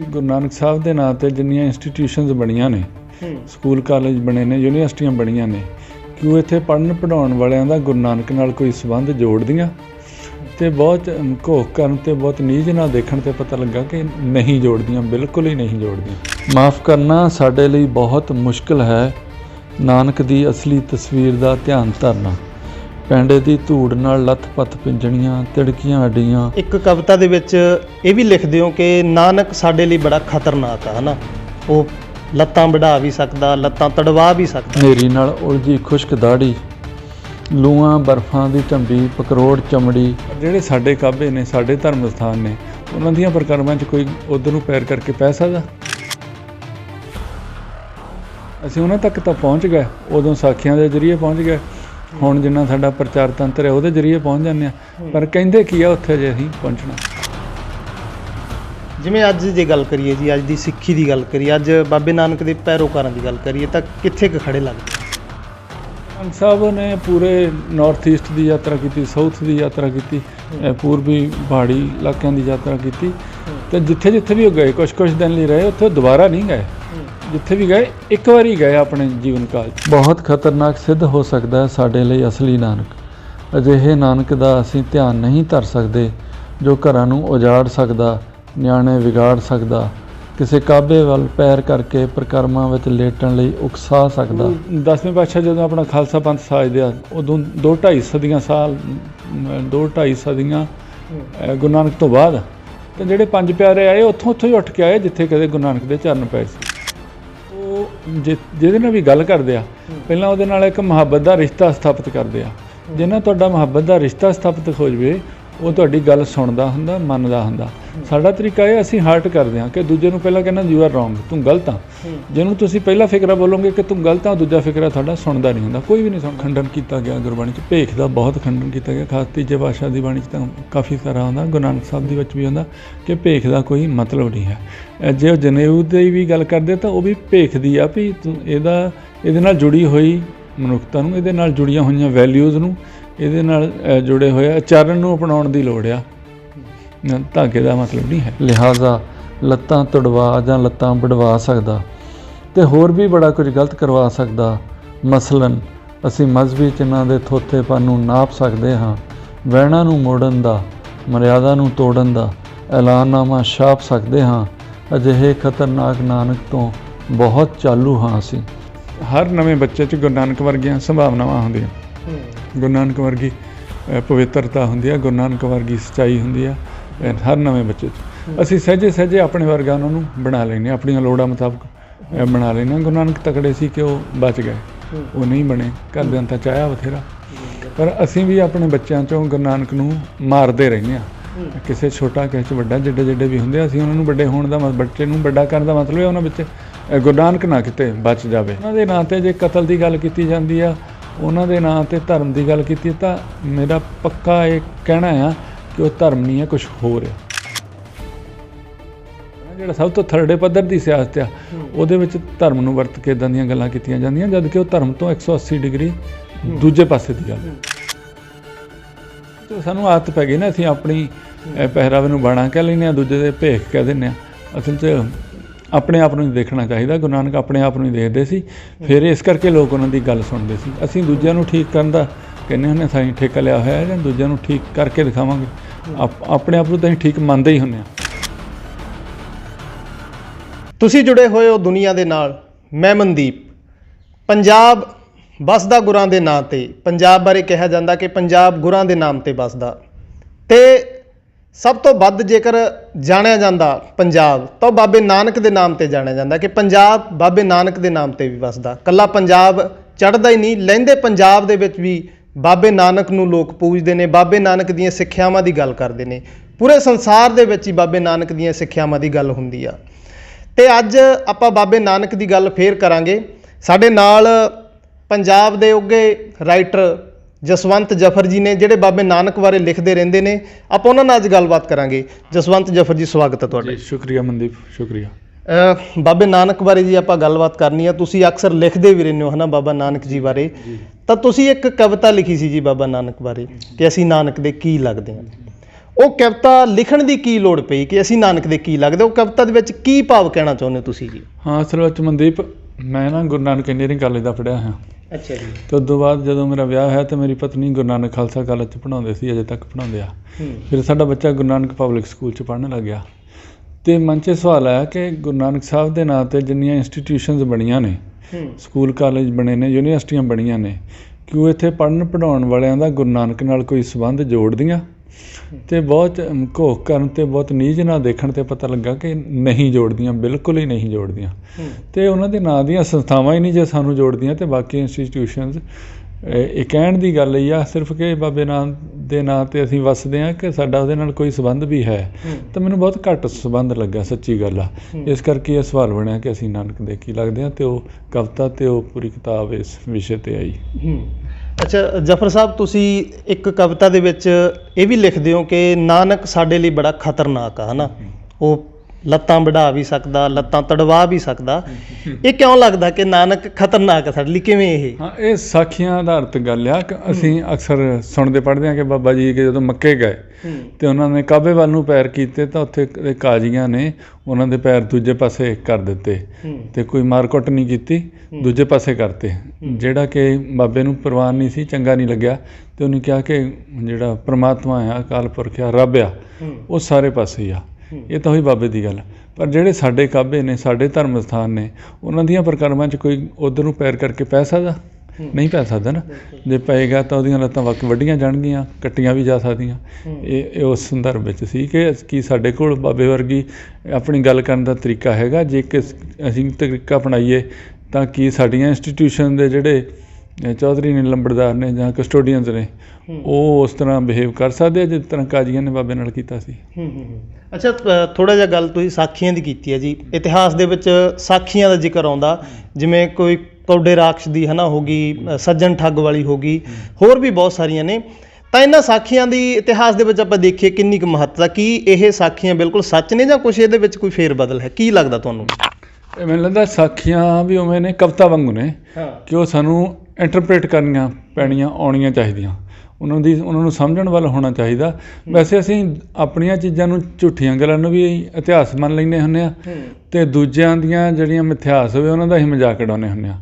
ਗੁਰੂ ਨਾਨਕ ਸਾਹਿਬ ਦੇ ਨਾਂ ਤੇ ਜਿੰਨੀਆਂ ਇੰਸਟੀਟਿਊਸ਼ਨਸ ਬਣੀਆਂ ਨੇ ਸਕੂਲ ਕਾਲਜ ਬਣੇ ਨੇ ਯੂਨੀਵਰਸਿਟੀਆਂ ਬਣੀਆਂ ਨੇ ਕਿ ਉਹ ਇੱਥੇ ਪੜ੍ਹਨ ਪੜਾਉਣ ਵਾਲਿਆਂ ਦਾ ਗੁਰੂ ਨਾਨਕ ਨਾਲ ਕੋਈ ਸੰਬੰਧ ਜੋੜਦੀਆਂ? ਤੇ ਬਹੁਤ ਘੋਖ ਕਰਨ ਤੇ ਬਹੁਤ ਨੀਝ ਨਾਲ ਦੇਖਣ ਤੇ ਪਤਾ ਲੱਗਾ ਕਿ ਨਹੀਂ ਜੋੜਦੀਆਂ ਬਿਲਕੁਲ ਹੀ ਨਹੀਂ ਜੋੜਦੀਆਂ। ਮਾਫ ਕਰਨਾ ਸਾਡੇ ਲਈ ਬਹੁਤ ਮੁਸ਼ਕਲ ਹੈ ਨਾਨਕ ਦੀ ਅਸਲੀ ਤਸਵੀਰ ਦਾ ਧਿਆਨ ਧਰਨਾ। ਪੈਂਡੇ ਦੀ ਧੂੜ ਨਾਲ ਲੱਥ-ਪੱਥ ਪਿੰਜਣੀਆਂ ਤਿੜਕੀਆਂ ਅੱਡੀਆਂ। ਇੱਕ ਕਵਿਤਾ ਦੇ ਵਿੱਚ ਇਹ ਵੀ ਲਿਖਦੇ ਹੋ ਕਿ ਨਾਨਕ ਸਾਡੇ ਲਈ ਬੜਾ ਖਤਰਨਾਕ ਆ ਹਨਾ? ਉਹ ਲੱਤਾਂ ਵਢਾ ਵੀ ਸਕਦਾ ਲੱਤਾਂ ਤੜਵਾ ਵੀ ਸਕਦਾ। ਹਨੇਰੀ ਨਾਲ ਉਲਝੀ ਖੁਸ਼ਕ ਦਾੜੀ ਲੂਆਂ ਬਰਫਾਂ ਦੀ ਢੰਬੀ ਪਕਰੋੜ ਚਮੜੀ। ਜਿਹੜੇ ਸਾਡੇ ਕਾਬੇ ਨੇ ਸਾਡੇ ਧਰਮ ਸਥਾਨ ਨੇ ਉਹਨਾਂ ਦੀਆਂ ਪ੍ਰਕਰਮਾਂ 'ਚ ਕੋਈ ਉਧਰ ਨੂੰ ਪੈਰ ਕਰਕੇ ਪੈ ਸਕਦਾ? ਅਸੀਂ ਉਹਨਾਂ ਤੱਕ ਤਾਂ ਪਹੁੰਚ ਗਏ ਉਦੋਂ ਸਾਖੀਆਂ ਦੇ ਜ਼ਰੀਏ ਪਹੁੰਚ ਗਏ। ਹੁਣ ਜਿੰਨਾ ਸਾਡਾ ਪ੍ਰਚਾਰ ਤੰਤਰ ਹੈ ਉਹਦੇ ਜ਼ਰੀਏ ਪਹੁੰਚ ਜਾਂਦੇ ਆ ਪਰ ਕਹਿੰਦੇ ਕੀ ਆ ਉੱਥੇ ਜੇ ਅਸੀਂ ਪਹੁੰਚਣਾ। ਜਿਵੇਂ ਅੱਜ ਜੇ ਗੱਲ ਕਰੀਏ ਜੀ ਅੱਜ ਦੀ ਸਿੱਖੀ ਦੀ ਗੱਲ ਕਰੀਏ ਅੱਜ ਬਾਬੇ ਨਾਨਕ ਦੇ ਪੈਰੋਕਾਰਾਂ ਦੀ ਗੱਲ ਕਰੀਏ ਤਾਂ ਕਿੱਥੇ ਕੁ ਖੜੇ ਲੱਗਦੇ? ਨਾਨਕ ਸਾਹਿਬ ਨੇ ਪੂਰੇ ਨਾਰਥ ਈਸਟ ਦੀ ਯਾਤਰਾ ਕੀਤੀ ਸਾਊਥ ਦੀ ਯਾਤਰਾ ਕੀਤੀ ਪੂਰਬੀ ਪਹਾੜੀ ਇਲਾਕਿਆਂ ਦੀ ਯਾਤਰਾ ਕੀਤੀ। ਤੇ ਜਿੱਥੇ ਜਿੱਥੇ ਵੀ ਉਹ ਗਏ ਕੁਝ ਕੁਝ ਦਿਨ ਲਈ ਰਹੇ ਉੱਥੇ ਦੁਬਾਰਾ ਨਹੀਂ ਗਏ। ਜਿੱਥੇ ਵੀ ਗਏ ਇੱਕ ਵਾਰੀ ਗਏ ਆਪਣੇ ਜੀਵਨ ਕਾਲ 'ਚ। ਬਹੁਤ ਖਤਰਨਾਕ ਸਿੱਧ ਹੋ ਸਕਦਾ ਹੈ ਸਾਡੇ ਲਈ ਅਸਲੀ ਨਾਨਕ। ਅਜਿਹੇ ਨਾਨਕ ਦਾ ਅਸੀਂ ਧਿਆਨ ਨਹੀਂ ਧਰ ਸਕਦੇ ਜੋ ਘਰਾਂ ਨੂੰ ਉਜਾੜ ਸਕਦਾ ਨਿਆਣੇ ਵਿਗਾੜ ਸਕਦਾ ਕਿਸੇ ਕਾਬੇ ਵੱਲ ਪੈਰ ਕਰਕੇ ਪ੍ਰਕਰਮਾਂ ਵਿੱਚ ਲੇਟਣ ਲਈ ਉਕਸਾ ਸਕਦਾ। ਦਸਵੇਂ ਪਾਤਸ਼ਾਹ ਜਦੋਂ ਆਪਣਾ ਖਾਲਸਾ ਪੰਥ ਸਾਜਦੇ ਆ ਉਦੋਂ ਦੋ ਢਾਈ ਸਦੀਆਂ ਸਾਲ ਅਮ, ਦੋ ਢਾਈ ਸਦੀਆਂ ਅ, ਗੁਰੂ ਨਾਨਕ ਤੋਂ ਬਾਅਦ ਤੇ ਜਿਹੜੇ ਪੰਜ ਪਿਆਰੇ ਆਏ ਉੱਥੋਂ ਉੱਥੋਂ ਹੀ ਉੱਠ ਕੇ ਆਏ ਜਿੱਥੇ ਕਦੇ ਗੁਰੂ ਨਾਨਕ ਦੇ ਚਰਨ ਪਏ ਸੀ। ਜਿਹਦੇ ਨਾਲ ਵੀ ਗੱਲ ਕਰਦੇ ਆ ਪਹਿਲਾਂ ਉਹਦੇ ਨਾਲ ਇੱਕ ਮੁਹੱਬਤ ਦਾ ਰਿਸ਼ਤਾ ਸਥਾਪਿਤ ਕਰਦੇ ਆ। ਜਿੰਨਾ ਤੁਹਾਡਾ ਮੁਹੱਬਤ ਦਾ ਰਿਸ਼ਤਾ ਸਥਾਪਿਤ ਹੋ ਜਵੇ ਉਹ ਤੁਹਾਡੀ ਗੱਲ ਸੁਣਦਾ ਹੁੰਦਾ ਮੰਨਦਾ ਹੁੰਦਾ। ਸਾਡਾ ਤਰੀਕਾ ਇਹ ਅਸੀਂ ਹਾਰਟ ਕਰਦੇ ਹਾਂ ਕਿ ਦੂਜੇ ਨੂੰ ਪਹਿਲਾਂ ਕਹਿੰਦਾ ਯੂ ਆਰ ਰੋਂਗ ਤੂੰ ਗਲਤ ਆ। ਜਿਹਨੂੰ ਤੁਸੀਂ ਪਹਿਲਾ ਫਿਕਰਾ ਬੋਲੋਗੇ ਕਿ ਤੂੰ ਗਲਤ ਆ ਦੂਜਾ ਫਿਕਰਾ ਤੁਹਾਡਾ ਸੁਣਦਾ ਨਹੀਂ ਹੁੰਦਾ। ਕੋਈ ਵੀ ਨਹੀਂ ਸੁਣ ਖੰਡਨ ਕੀਤਾ ਗਿਆ ਗੁਰਬਾਣੀ ਚ ਭੇਖ ਦਾ ਬਹੁਤ ਖੰਡਨ ਕੀਤਾ ਗਿਆ। ਖਾਸ ਤੀਜੇ ਪਾਤਸ਼ਾਹ ਦੀ ਬਾਣੀ ਚ ਤਾਂ ਕਾਫੀ ਸਾਰਾ ਆਉਂਦਾ ਗੁਰੂ ਨਾਨਕ ਸਾਹਿਬ ਦੀ ਵਿੱਚ ਵੀ ਆਉਂਦਾ ਕਿ ਭੇਖ ਦਾ ਕੋਈ ਮਤਲਬ ਨਹੀਂ ਹੈ। ਜੇ ਉਹ ਜਨੇਊ ਦੀ ਵੀ ਗੱਲ ਕਰਦੇ ਤਾਂ ਉਹ ਵੀ ਭੇਖ ਦੀ ਆ ਵੀ ਤੂੰ ਇਹਦਾ ਇਹਦੇ ਨਾਲ ਜੁੜੀ ਹੋਈ ਮਨੁੱਖਤਾ ਨੂੰ ਇਹਦੇ ਨਾਲ ਜੁੜੀਆਂ ਹੋਈਆਂ ਵੈਲਿਊਜ਼ ਨੂੰ ਇਹਦੇ ਨਾਲ ਜੁੜੇ ਹੋਏ ਆਚਰਨ ਨੂੰ ਅਪਣਾਉਣ ਦੀ ਲੋੜ ਆ। ਧਾਗੇ ਦਾ ਮਤਲਬ ਨਹੀਂ ਹੈ। ਲਿਹਾਜ਼ਾ ਲੱਤਾਂ ਤੁੜਵਾ ਜਾਂ ਲੱਤਾਂ ਵਡਵਾ ਸਕਦਾ ਤੇ ਹੋਰ ਵੀ ਬੜਾ ਕੁਝ ਗਲਤ ਕਰਵਾ ਸਕਦਾ। ਮਸਲਨ ਅਸੀਂ ਮਜ਼ਹਬੀ ਚਿੰਨ੍ਹਾਂ ਦੇ ਥੋਥੇਪਨ ਨੂੰ ਨਾਪ ਸਕਦੇ ਹਾਂ। ਵਹਿਣਾ ਨੂੰ ਮੋੜਨ ਦਾ ਮਰਿਆਦਾ ਨੂੰ ਤੋੜਨ ਦਾ ਐਲਾਨਨਾਮਾ ਛਾਪ ਸਕਦੇ ਹਾਂ। ਅਜਿਹੇ ਖਤਰਨਾਕ ਨਾਨਕ ਤੋਂ ਬਹੁਤ ਚਾਲੂ ਹਾਂ ਅਸੀਂ। ਹਰ ਨਵੇਂ ਬੱਚੇ 'ਚ ਗੁਰੂ ਨਾਨਕ ਵਰਗੀਆਂ ਸੰਭਾਵਨਾਵਾਂ ਹੁੰਦੀਆਂ। ਗੁਰੂ ਨਾਨਕ ਵਰਗੀ ਪਵਿੱਤਰਤਾ ਹੁੰਦੀ ਆ ਗੁਰੂ ਨਾਨਕ ਵਰਗੀ ਸਚਾਈ ਹੁੰਦੀ ਆ ਹਰ ਨਵੇਂ ਬੱਚੇ 'ਚ। ਅਸੀਂ ਸਹਿਜੇ ਸਹਿਜੇ ਆਪਣੇ ਵਰਗਾ ਉਹਨਾਂ ਨੂੰ ਬਣਾ ਲੈਂਦੇ ਹਾਂ ਆਪਣੀਆਂ ਲੋੜਾਂ ਮੁਤਾਬਕ ਬਣਾ ਲੈਂਦੇ ਹਾਂ। ਗੁਰੂ ਨਾਨਕ ਤਕੜੇ ਸੀ ਕਿ ਉਹ ਬਚ ਗਏ ਉਹ ਨਹੀਂ ਬਣੇ ਘਰਦਿਆਂ ਤਾਂ ਚਾਹਿਆ ਬਥੇਰਾ। ਪਰ ਅਸੀਂ ਵੀ ਆਪਣੇ ਬੱਚਿਆਂ 'ਚੋਂ ਗੁਰੂ ਨਾਨਕ ਨੂੰ ਮਾਰਦੇ ਰਹਿੰਦੇ ਹਾਂ। ਕਿਸੇ ਛੋਟਾ ਕਿਸੇ 'ਚ ਵੱਡਾ ਜਿੱਡੇ ਜਿੱਡੇ ਵੀ ਹੁੰਦੇ ਆ, ਅਸੀਂ ਉਹਨਾਂ ਨੂੰ ਵੱਡੇ ਹੋਣ ਦਾ ਮਤਲਬ ਬੱਚੇ ਨੂੰ ਵੱਡਾ ਕਰਨ ਦਾ ਮਤਲਬ ਹੈ ਉਹਨਾਂ ਵਿੱਚ ਗੁਰੂ ਨਾਨਕ ਨਾ ਕਿਤੇ ਬਚ ਜਾਵੇ। ਉਹਨਾਂ ਦੇ ਨਾਂ ਤੇ ਜੇ ਕਤਲ ਦੀ ਗੱਲ ਕੀਤੀ ਜਾਂਦੀ ਆ ਉਹਨਾਂ ਦੇ ਨਾਂ ਤੇ ਧਰਮ ਦੀ ਗੱਲ ਕੀਤੀ ਤਾਂ ਮੇਰਾ ਪੱਕਾ ਇਹ ਕਹਿਣਾ ਆ ਕਿ ਉਹ ਧਰਮ ਨਹੀਂ ਹੈ ਕੁਝ ਹੋਰ ਹੈ। ਜਿਹੜਾ ਸਭ ਤੋਂ ਥਰੜੇ ਪੱਧਰ ਦੀ ਸਿਆਸਤ ਆ ਉਹਦੇ ਵਿੱਚ ਧਰਮ ਨੂੰ ਵਰਤ ਕੇ ਇਦਾਂ ਦੀਆਂ ਗੱਲਾਂ ਕੀਤੀਆਂ ਜਾਂਦੀਆਂ ਜਦ ਕਿ ਉਹ ਧਰਮ ਤੋਂ 180 ਡਿਗਰੀ ਦੂਜੇ ਪਾਸੇ ਦੀ ਗੱਲ ਤੇ ਸਾਨੂੰ ਆਦਤ ਪੈ ਗਈ ਨਾ ਅਸੀਂ ਆਪਣੀ ਪਹਿਰਾਵੇ ਨੂੰ ਬਾਣਾ ਕਹਿ ਲੈਂਦੇ ਆ ਦੂਜੇ ਦੇ ਭੇਖ ਕਹਿ ਦਿੰਦੇ ਆ ਅਸਲ 'ਚ ਆਪਣੇ ਆਪ ਨੂੰ ਦੇਖਣਾ ਚਾਹੀਦਾ। ਗੁਰੂ ਨਾਨਕ ਆਪਣੇ ਆਪ ਨੂੰ ਹੀ ਦੇਖਦੇ ਸੀ। ਫਿਰ ਇਸ ਕਰਕੇ ਲੋਕ ਉਹਨਾਂ ਦੀ ਗੱਲ ਸੁਣਦੇ ਸੀ। ਅਸੀਂ ਦੂਜਿਆਂ ਨੂੰ ਠੀਕ ਕਰਨ ਦਾ ਕਹਿੰਦੇ ਹੁੰਦੇ ਸਾਈਂ ਠੇਕਾ ਲਿਆ ਹੋਇਆ ਹੈ ਜਾਂ ਦੂਜਿਆਂ ਨੂੰ ਠੀਕ ਕਰਕੇ ਦਿਖਾਵਾਂਗੇ। ਆਪਣੇ ਆਪ ਨੂੰ ਤਾਂ ਅਸੀਂ ਠੀਕ ਮੰਨਦੇ ਹੀ ਹੁੰਦੇ ਆ ਤੁਸੀਂ ਜੁੜੇ ਹੋਏ ਹੋ ਦੁਨੀਆ ਦੇ ਨਾਲ। ਮੈਂ ਮਨਦੀਪ। ਪੰਜਾਬ ਬਸਦਾ ਗੁਰਾਂ ਦੇ ਨਾਂ ਤੇ। ਪੰਜਾਬ ਬਾਰੇ ਕਿਹਾ ਜਾਂਦਾ ਕਿ ਪੰਜਾਬ ਗੁਰਾਂ ਦੇ ਨਾਮ ਤੇ ਬਸਦਾ ਤੇ ਸਭ ਤੋਂ ਵੱਧ ਜੇਕਰ ਜਾਣਿਆ ਜਾਂਦਾ ਪੰਜਾਬ, ਤਾਂ ਉਹ ਬਾਬੇ ਨਾਨਕ ਦੇ ਨਾਮ ਤੇ ਜਾਣਿਆ ਜਾਂਦਾ ਕਿ ਪੰਜਾਬ ਬਾਬੇ ਨਾਨਕ ਦੇ ਨਾਮ ਤੇ ਵੀ ਵਸਦਾ। ਕੱਲਾ ਪੰਜਾਬ ਚੜ੍ਹਦਾ ਹੀ ਨਹੀਂ ਲਹਿੰਦੇ ਪੰਜਾਬ ਦੇ ਵਿੱਚ ਵੀ ਬਾਬੇ ਨਾਨਕ ਨੂੰ ਲੋਕ ਪੂਜਦੇ ਨੇ, ਬਾਬੇ ਨਾਨਕ ਦੀਆਂ ਸਿੱਖਿਆਵਾਂ ਦੀ ਗੱਲ ਕਰਦੇ ਨੇ। ਪੂਰੇ ਸੰਸਾਰ ਦੇ ਵਿੱਚ ਹੀ ਬਾਬੇ ਨਾਨਕ ਦੀਆਂ ਸਿੱਖਿਆਵਾਂ ਦੀ ਗੱਲ ਹੁੰਦੀ ਆ। ਤੇ ਅੱਜ ਆਪਾਂ ਬਾਬੇ ਨਾਨਕ ਦੀ ਗੱਲ ਫੇਰ ਕਰਾਂਗੇ। ਸਾਡੇ ਨਾਲ ਪੰਜਾਬ ਦੇ ਉੱਗੇ ਰਾਈਟਰ ਜਸਵੰਤ ਜਫਰ ਜੀ ਨੇ ਜਿਹੜੇ ਬਾਬੇ ਨਾਨਕ ਬਾਰੇ ਲਿਖਦੇ ਰਹਿੰਦੇ ਨੇ ਆਪਾਂ ਉਹਨਾਂ ਨਾਲ ਅੱਜ ਗੱਲਬਾਤ ਕਰਾਂਗੇ। ਜਸਵੰਤ ਜਫਰ ਜੀ ਸਵਾਗਤ ਹੈ ਤੁਹਾਡਾ। ਜੀ ਸ਼ੁਕਰੀਆ ਮਨਦੀਪ ਸ਼ੁਕਰੀਆ। ਅਹ ਬਾਬੇ ਨਾਨਕ ਬਾਰੇ ਜੀ ਆਪਾਂ ਗੱਲਬਾਤ ਕਰਨੀ ਆ। ਤੁਸੀਂ ਅਕਸਰ ਲਿਖਦੇ ਵੀ ਰਹਿੰਦੇ ਹੋ ਹਨਾ ਬਾਬਾ ਨਾਨਕ ਜੀ ਬਾਰੇ। ਤਾਂ ਤੁਸੀਂ ਇੱਕ ਕਵਿਤਾ ਲਿਖੀ ਸੀ ਜੀ ਬਾਬਾ ਨਾਨਕ ਬਾਰੇ ਕਿ ਅਸੀਂ ਨਾਨਕ ਦੇ ਕੀ ਲੱਗਦੇ ਹਾਂ। ਉਹ ਕਵਿਤਾ ਲਿਖਣ ਦੀ ਕੀ ਲੋੜ ਪਈ ਕਿ ਅਸੀਂ ਨਾਨਕ ਦੇ ਕੀ ਲੱਗਦੇ ਉਹ ਕਵਿਤਾ ਦੇ ਵਿੱਚ ਕੀ ਭਾਵ ਕਹਿਣਾ ਚਾਹੁੰਦੇ ਹੋ ਤੁਸੀਂ ਜੀ? ਹਾਂ ਅਸਲ ਵਿੱਚ ਮਨਦੀਪ ਮੈਂ ਨਾ ਗੁਰੂ ਨਾਨਕ ਇੰਜੀਨੀਅਰਿੰਗ ਕਾਲਜ ਦਾ ਪੜ੍ਹਿਆ ਹਾਂ। ਅੱਛਾ ਜੀ। ਤੇ ਉਸ ਤੋਂ ਬਾਅਦ ਜਦੋਂ ਮੇਰਾ ਵਿਆਹ ਹੋਇਆ ਤੇ ਮੇਰੀ ਪਤਨੀ ਗੁਰੂ ਨਾਨਕ ਖਾਲਸਾ ਕਾਲਜ ਚ ਪੜ੍ਹਾਉਂਦੇ ਸੀ ਅਜੇ ਤੱਕ ਪੜ੍ਹਾਉਂਦੇ ਆ। ਫਿਰ ਸਾਡਾ ਬੱਚਾ ਗੁਰੂ ਨਾਨਕ ਪਬਲਿਕ ਸਕੂਲ ਚ ਪੜ੍ਹਨ ਲੱਗਿਆ। ਤੇ ਮਨ 'ਚ ਸਵਾਲ ਆਇਆ ਕਿ ਗੁਰੂ ਨਾਨਕ ਸਾਹਿਬ ਦੇ ਨਾਂ ਤੇ ਜਿੰਨੀਆਂ ਇੰਸਟੀਟਿਊਸ਼ਨਸ ਬਣੀਆਂ ਨੇ ਸਕੂਲ ਕਾਲਜ ਬਣੇ ਨੇ ਯੂਨੀਵਰਸਿਟੀਆਂ ਬਣੀਆਂ ਨੇ ਕਿ ਉਹ ਇੱਥੇ ਪੜ੍ਹਨ ਪੜਾਉਣ ਵਾਲਿਆਂ ਦਾ ਗੁਰੂ ਨਾਨਕ ਨਾਲ ਕੋਈ ਸੰਬੰਧ ਜੋੜਦੀਆਂ? ਤੇ ਬਹੁਤ ਘੋਖ ਕਰਨ ਤੇ ਬਹੁਤ ਨੀਝ ਨਾਲ ਦੇਖਣ ਤੇ ਪਤਾ ਲੱਗਾ ਕਿ ਨਹੀਂ ਜੋੜਦੀਆਂ ਬਿਲਕੁਲ ਹੀ ਨਹੀਂ ਜੋੜਦੀਆਂ। ਤੇ ਉਹਨਾਂ ਦੇ ਨਾਂ ਦੀਆਂ ਸੰਸਥਾਵਾਂ ਹੀ ਨਹੀਂ ਜੇ ਸਾਨੂੰ ਜੋੜਦੀਆਂ ਤੇ ਬਾਕੀ ਇੰਸਟੀਟਿਊਸ਼ਨਸ ਇਹ ਕਹਿਣ ਦੀ ਗੱਲ ਹੀ ਆ ਸਿਰਫ ਕਿ ਬਾਬੇ ਨਾਮ ਦੇ ਨਾਂ ਤੇ ਅਸੀਂ ਵਸਦੇ ਆ ਕਿ ਸਾਡਾ ਉਹਦੇ ਨਾਲ ਕੋਈ ਸੰਬੰਧ ਵੀ ਹੈ। ਤਾਂ ਮੈਨੂੰ ਬਹੁਤ ਘੱਟ ਸੰਬੰਧ ਲੱਗਾ ਸੱਚੀ ਗੱਲ ਆ। ਇਸ ਕਰਕੇ ਇਹ ਸਵਾਲ ਬਣਿਆ ਕਿ ਅਸੀਂ ਨਾਨਕ ਦੇ ਕੀ ਲੱਗਦੇ ਆ ਤੇ ਉਹ ਕਵਿਤਾ ਤੇ ਉਹ ਪੂਰੀ ਕਿਤਾਬ ਇਸ ਵਿਸ਼ੇ ਤੇ ਆਈ। ਅੱਛਾ ਜਫਰ ਸਾਹਿਬ ਤੁਸੀਂ ਇੱਕ ਕਵਿਤਾ ਦੇ ਵਿੱਚ ਇਹ ਵੀ ਲਿਖਦੇ ਹੋ ਕਿ ਨਾਨਕ ਸਾਡੇ ਲਈ ਬੜਾ ਖਤਰਨਾਕ ਆ ਹਨਾ? ਉਹ ਲੱਤਾਂ ਵਢਾ ਵੀ ਸਕਦਾ ਲੱਤਾਂ ਤੜਵਾ ਵੀ ਸਕਦਾ। ਇਹ ਕਿਉਂ ਲੱਗਦਾ ਕਿ ਨਾਨਕ ਖਤਰਨਾਕ ਸਾਡੇ ਲਈ? ਕਿਵੇਂ ਇਹ? ਹਾਂ ਇਹ ਸਾਖੀਆਂ ਆਧਾਰਿਤ ਗੱਲ ਆ ਕਿ ਅਸੀਂ ਅਕਸਰ ਸੁਣਦੇ ਪੜ੍ਹਦੇ ਆ ਕਿ ਬਾਬਾ ਜੀ ਕਿ ਜਦੋਂ ਮੱਕੇ ਗਏ ਹੂੰ। ਤੇ ਉਹਨਾਂ ਨੇ ਕਾਬੇ ਵੱਲ ਨੂੰ ਪੈਰ ਕੀਤੇ ਤਾਂ ਉੱਥੇ ਦੇ ਕਾਜ਼ੀਆਂ ਨੇ ਉਹਨਾਂ ਦੇ ਪੈਰ ਦੂਜੇ ਪਾਸੇ ਕਰ ਦਿੱਤੇ ਹੂੰ। ਤੇ ਕੋਈ ਮਾਰਕੁੱਟ ਨਹੀਂ ਕੀਤੀ ਦੂਜੇ ਪਾਸੇ ਕਰਤੇ। ਜਿਹੜਾ ਕਿ ਬਾਬੇ ਨੂੰ ਪ੍ਰਵਾਨ ਨਹੀਂ ਸੀ ਚੰਗਾ ਨਹੀਂ ਲੱਗਿਆ ਤੇ ਉਹਨੇ ਕਿਹਾ ਕਿ ਜਿਹੜਾ ਪ੍ਰਮਾਤਮਾ ਆ ਅਕਾਲ ਪੁਰਖ ਆ ਰੱਬ ਆ ਹੂੰ। ਉਹ ਸਾਰੇ ਪਾਸੇ ਹੀ ਆ। ਹੂੰ। ਇਹ ਤਾਂ ਹੋਈ ਬਾਬੇ ਦੀ ਗੱਲ ਪਰ ਜਿਹੜੇ ਸਾਡੇ ਕਾਬੇ ਨੇ, ਸਾਡੇ ਧਰਮ ਸਥਾਨ ਨੇ, ਉਹਨਾਂ ਦੀਆਂ ਪ੍ਰਕਰਮਾਂ 'ਚ ਕੋਈ ਉਧਰ ਨੂੰ ਪੈਰ ਕਰਕੇ ਪੈ ਸਕਦਾ? ਨਹੀਂ ਪੈ ਸਕਦਾ ਨਾ। ਜੇ ਪਏਗਾ ਤਾਂ ਉਹਦੀਆਂ ਲੱਤਾਂ ਵੱਕ ਵੱਡੀਆਂ ਜਾਣਗੀਆਂ, ਕੱਟੀਆਂ ਵੀ ਜਾ ਸਕਦੀਆਂ। ਇਹ ਇਹ ਉਸ ਸੰਦਰਭ ਵਿੱਚ ਸੀ ਕਿ ਕੀ ਸਾਡੇ ਕੋਲ ਬਾਬੇ ਵਰਗੀ ਆਪਣੀ ਗੱਲ ਕਰਨ ਦਾ ਤਰੀਕਾ ਹੈਗਾ? ਜੇ ਕਿ ਅਸੀਂ ਤਰੀਕਾ ਅਪਣਾਈਏ ਤਾਂ ਕੀ ਸਾਡੀਆਂ ਇੰਸਟੀਟਿਊਸ਼ਨ ਦੇ ਜਿਹੜੇ ਚੌਧਰੀ ਨੇ ਲੰਬੜਦਾਰ ਨੇ ਜਾਂ ਕਸਟੋਡੀਅਨਸ ਨੇ। ਉਹ ਉਸ ਤਰ੍ਹਾਂ ਬਿਹੇਵ ਕਰ ਸਕਦੇ ਆ ਜਿਸ ਤਰ੍ਹਾਂ ਕਾਜ਼ੀਆਂ ਨੇ ਬਾਬੇ ਨਾਲ ਕੀਤਾ ਸੀ। ਹੂੰ ਹੂੰ। ਅੱਛਾ ਥੋੜਾ ਜਿਹਾ ਗੱਲ ਤੁਸੀਂ ਸਾਖੀਆਂ ਦੀ ਕੀਤੀ ਹੈ ਜੀ। ਇਤਿਹਾਸ ਦੇ ਵਿੱਚ ਸਾਖੀਆਂ ਦਾ ਜ਼ਿਕਰ ਆਉਂਦਾ। ਜਿਵੇਂ ਕੋਈ ਕੌਡੇ ਰਾਖਸ਼ ਦੀ ਹਨਾ ਹੋ ਗਈ ਸੱਜਣ ਠੱਗ ਵਾਲੀ ਹੋ ਗਈ। ਹੋਰ ਵੀ ਬਹੁਤ ਸਾਰੀਆਂ ਨੇ। ਤਾਂ ਇਹਨਾਂ ਸਾਖੀਆਂ ਦੀ ਇਤਿਹਾਸ ਦੇ ਵਿੱਚ ਆਪਾਂ ਦੇਖੀਏ ਕਿੰਨੀ ਕੁ ਮਹੱਤਤਾ ਕੀ ਇਹ ਸਾਖੀਆਂ ਬਿਲਕੁਲ ਸੱਚ ਨੇ ਜਾਂ ਕੁਝ ਇਹਦੇ ਵਿੱਚ ਕੋਈ ਫੇਰ ਬਦਲ ਹੈ? ਕੀ ਲੱਗਦਾ ਤੁਹਾਨੂੰ? ਮੈਨੂੰ ਲੱਗਦਾ ਸਾਖੀਆਂ ਵੀ ਉਵੇਂ ਨੇ ਕਵਿਤਾ ਵਾਂਗੂ ਨੇ ਕਿ ਉਹ ਸਾਨੂੰ ਇੰਟਰਪ੍ਰੀਟ ਕਰਨੀਆਂ ਪੈਣੀਆਂ ਆਉਣੀਆਂ ਚਾਹੀਦੀਆਂ। ਉਹਨਾਂ ਦੀ ਉਹਨਾਂ ਨੂੰ ਸਮਝਣ ਵੱਲ ਹੋਣਾ ਚਾਹੀਦਾ। ਵੈਸੇ ਅਸੀਂ ਆਪਣੀਆਂ ਚੀਜ਼ਾਂ ਨੂੰ ਝੂਠੀਆਂ ਗੱਲਾਂ ਨੂੰ ਵੀ ਇਤਿਹਾਸ ਮੰਨ ਲੈਂਦੇ ਹੁੰਦੇ ਆ। ਤੇ ਦੂਜਿਆਂ ਦੀਆਂ ਜਿਹੜੀਆਂ ਮਿਥਿਹਾਸ ਹੋਵੇ ਉਹਨਾਂ ਦਾ ਹੀ ਮਜ਼ਾਕ ਉਡਾਉਂਦੇ ਹੁੰਦੇ ਆ।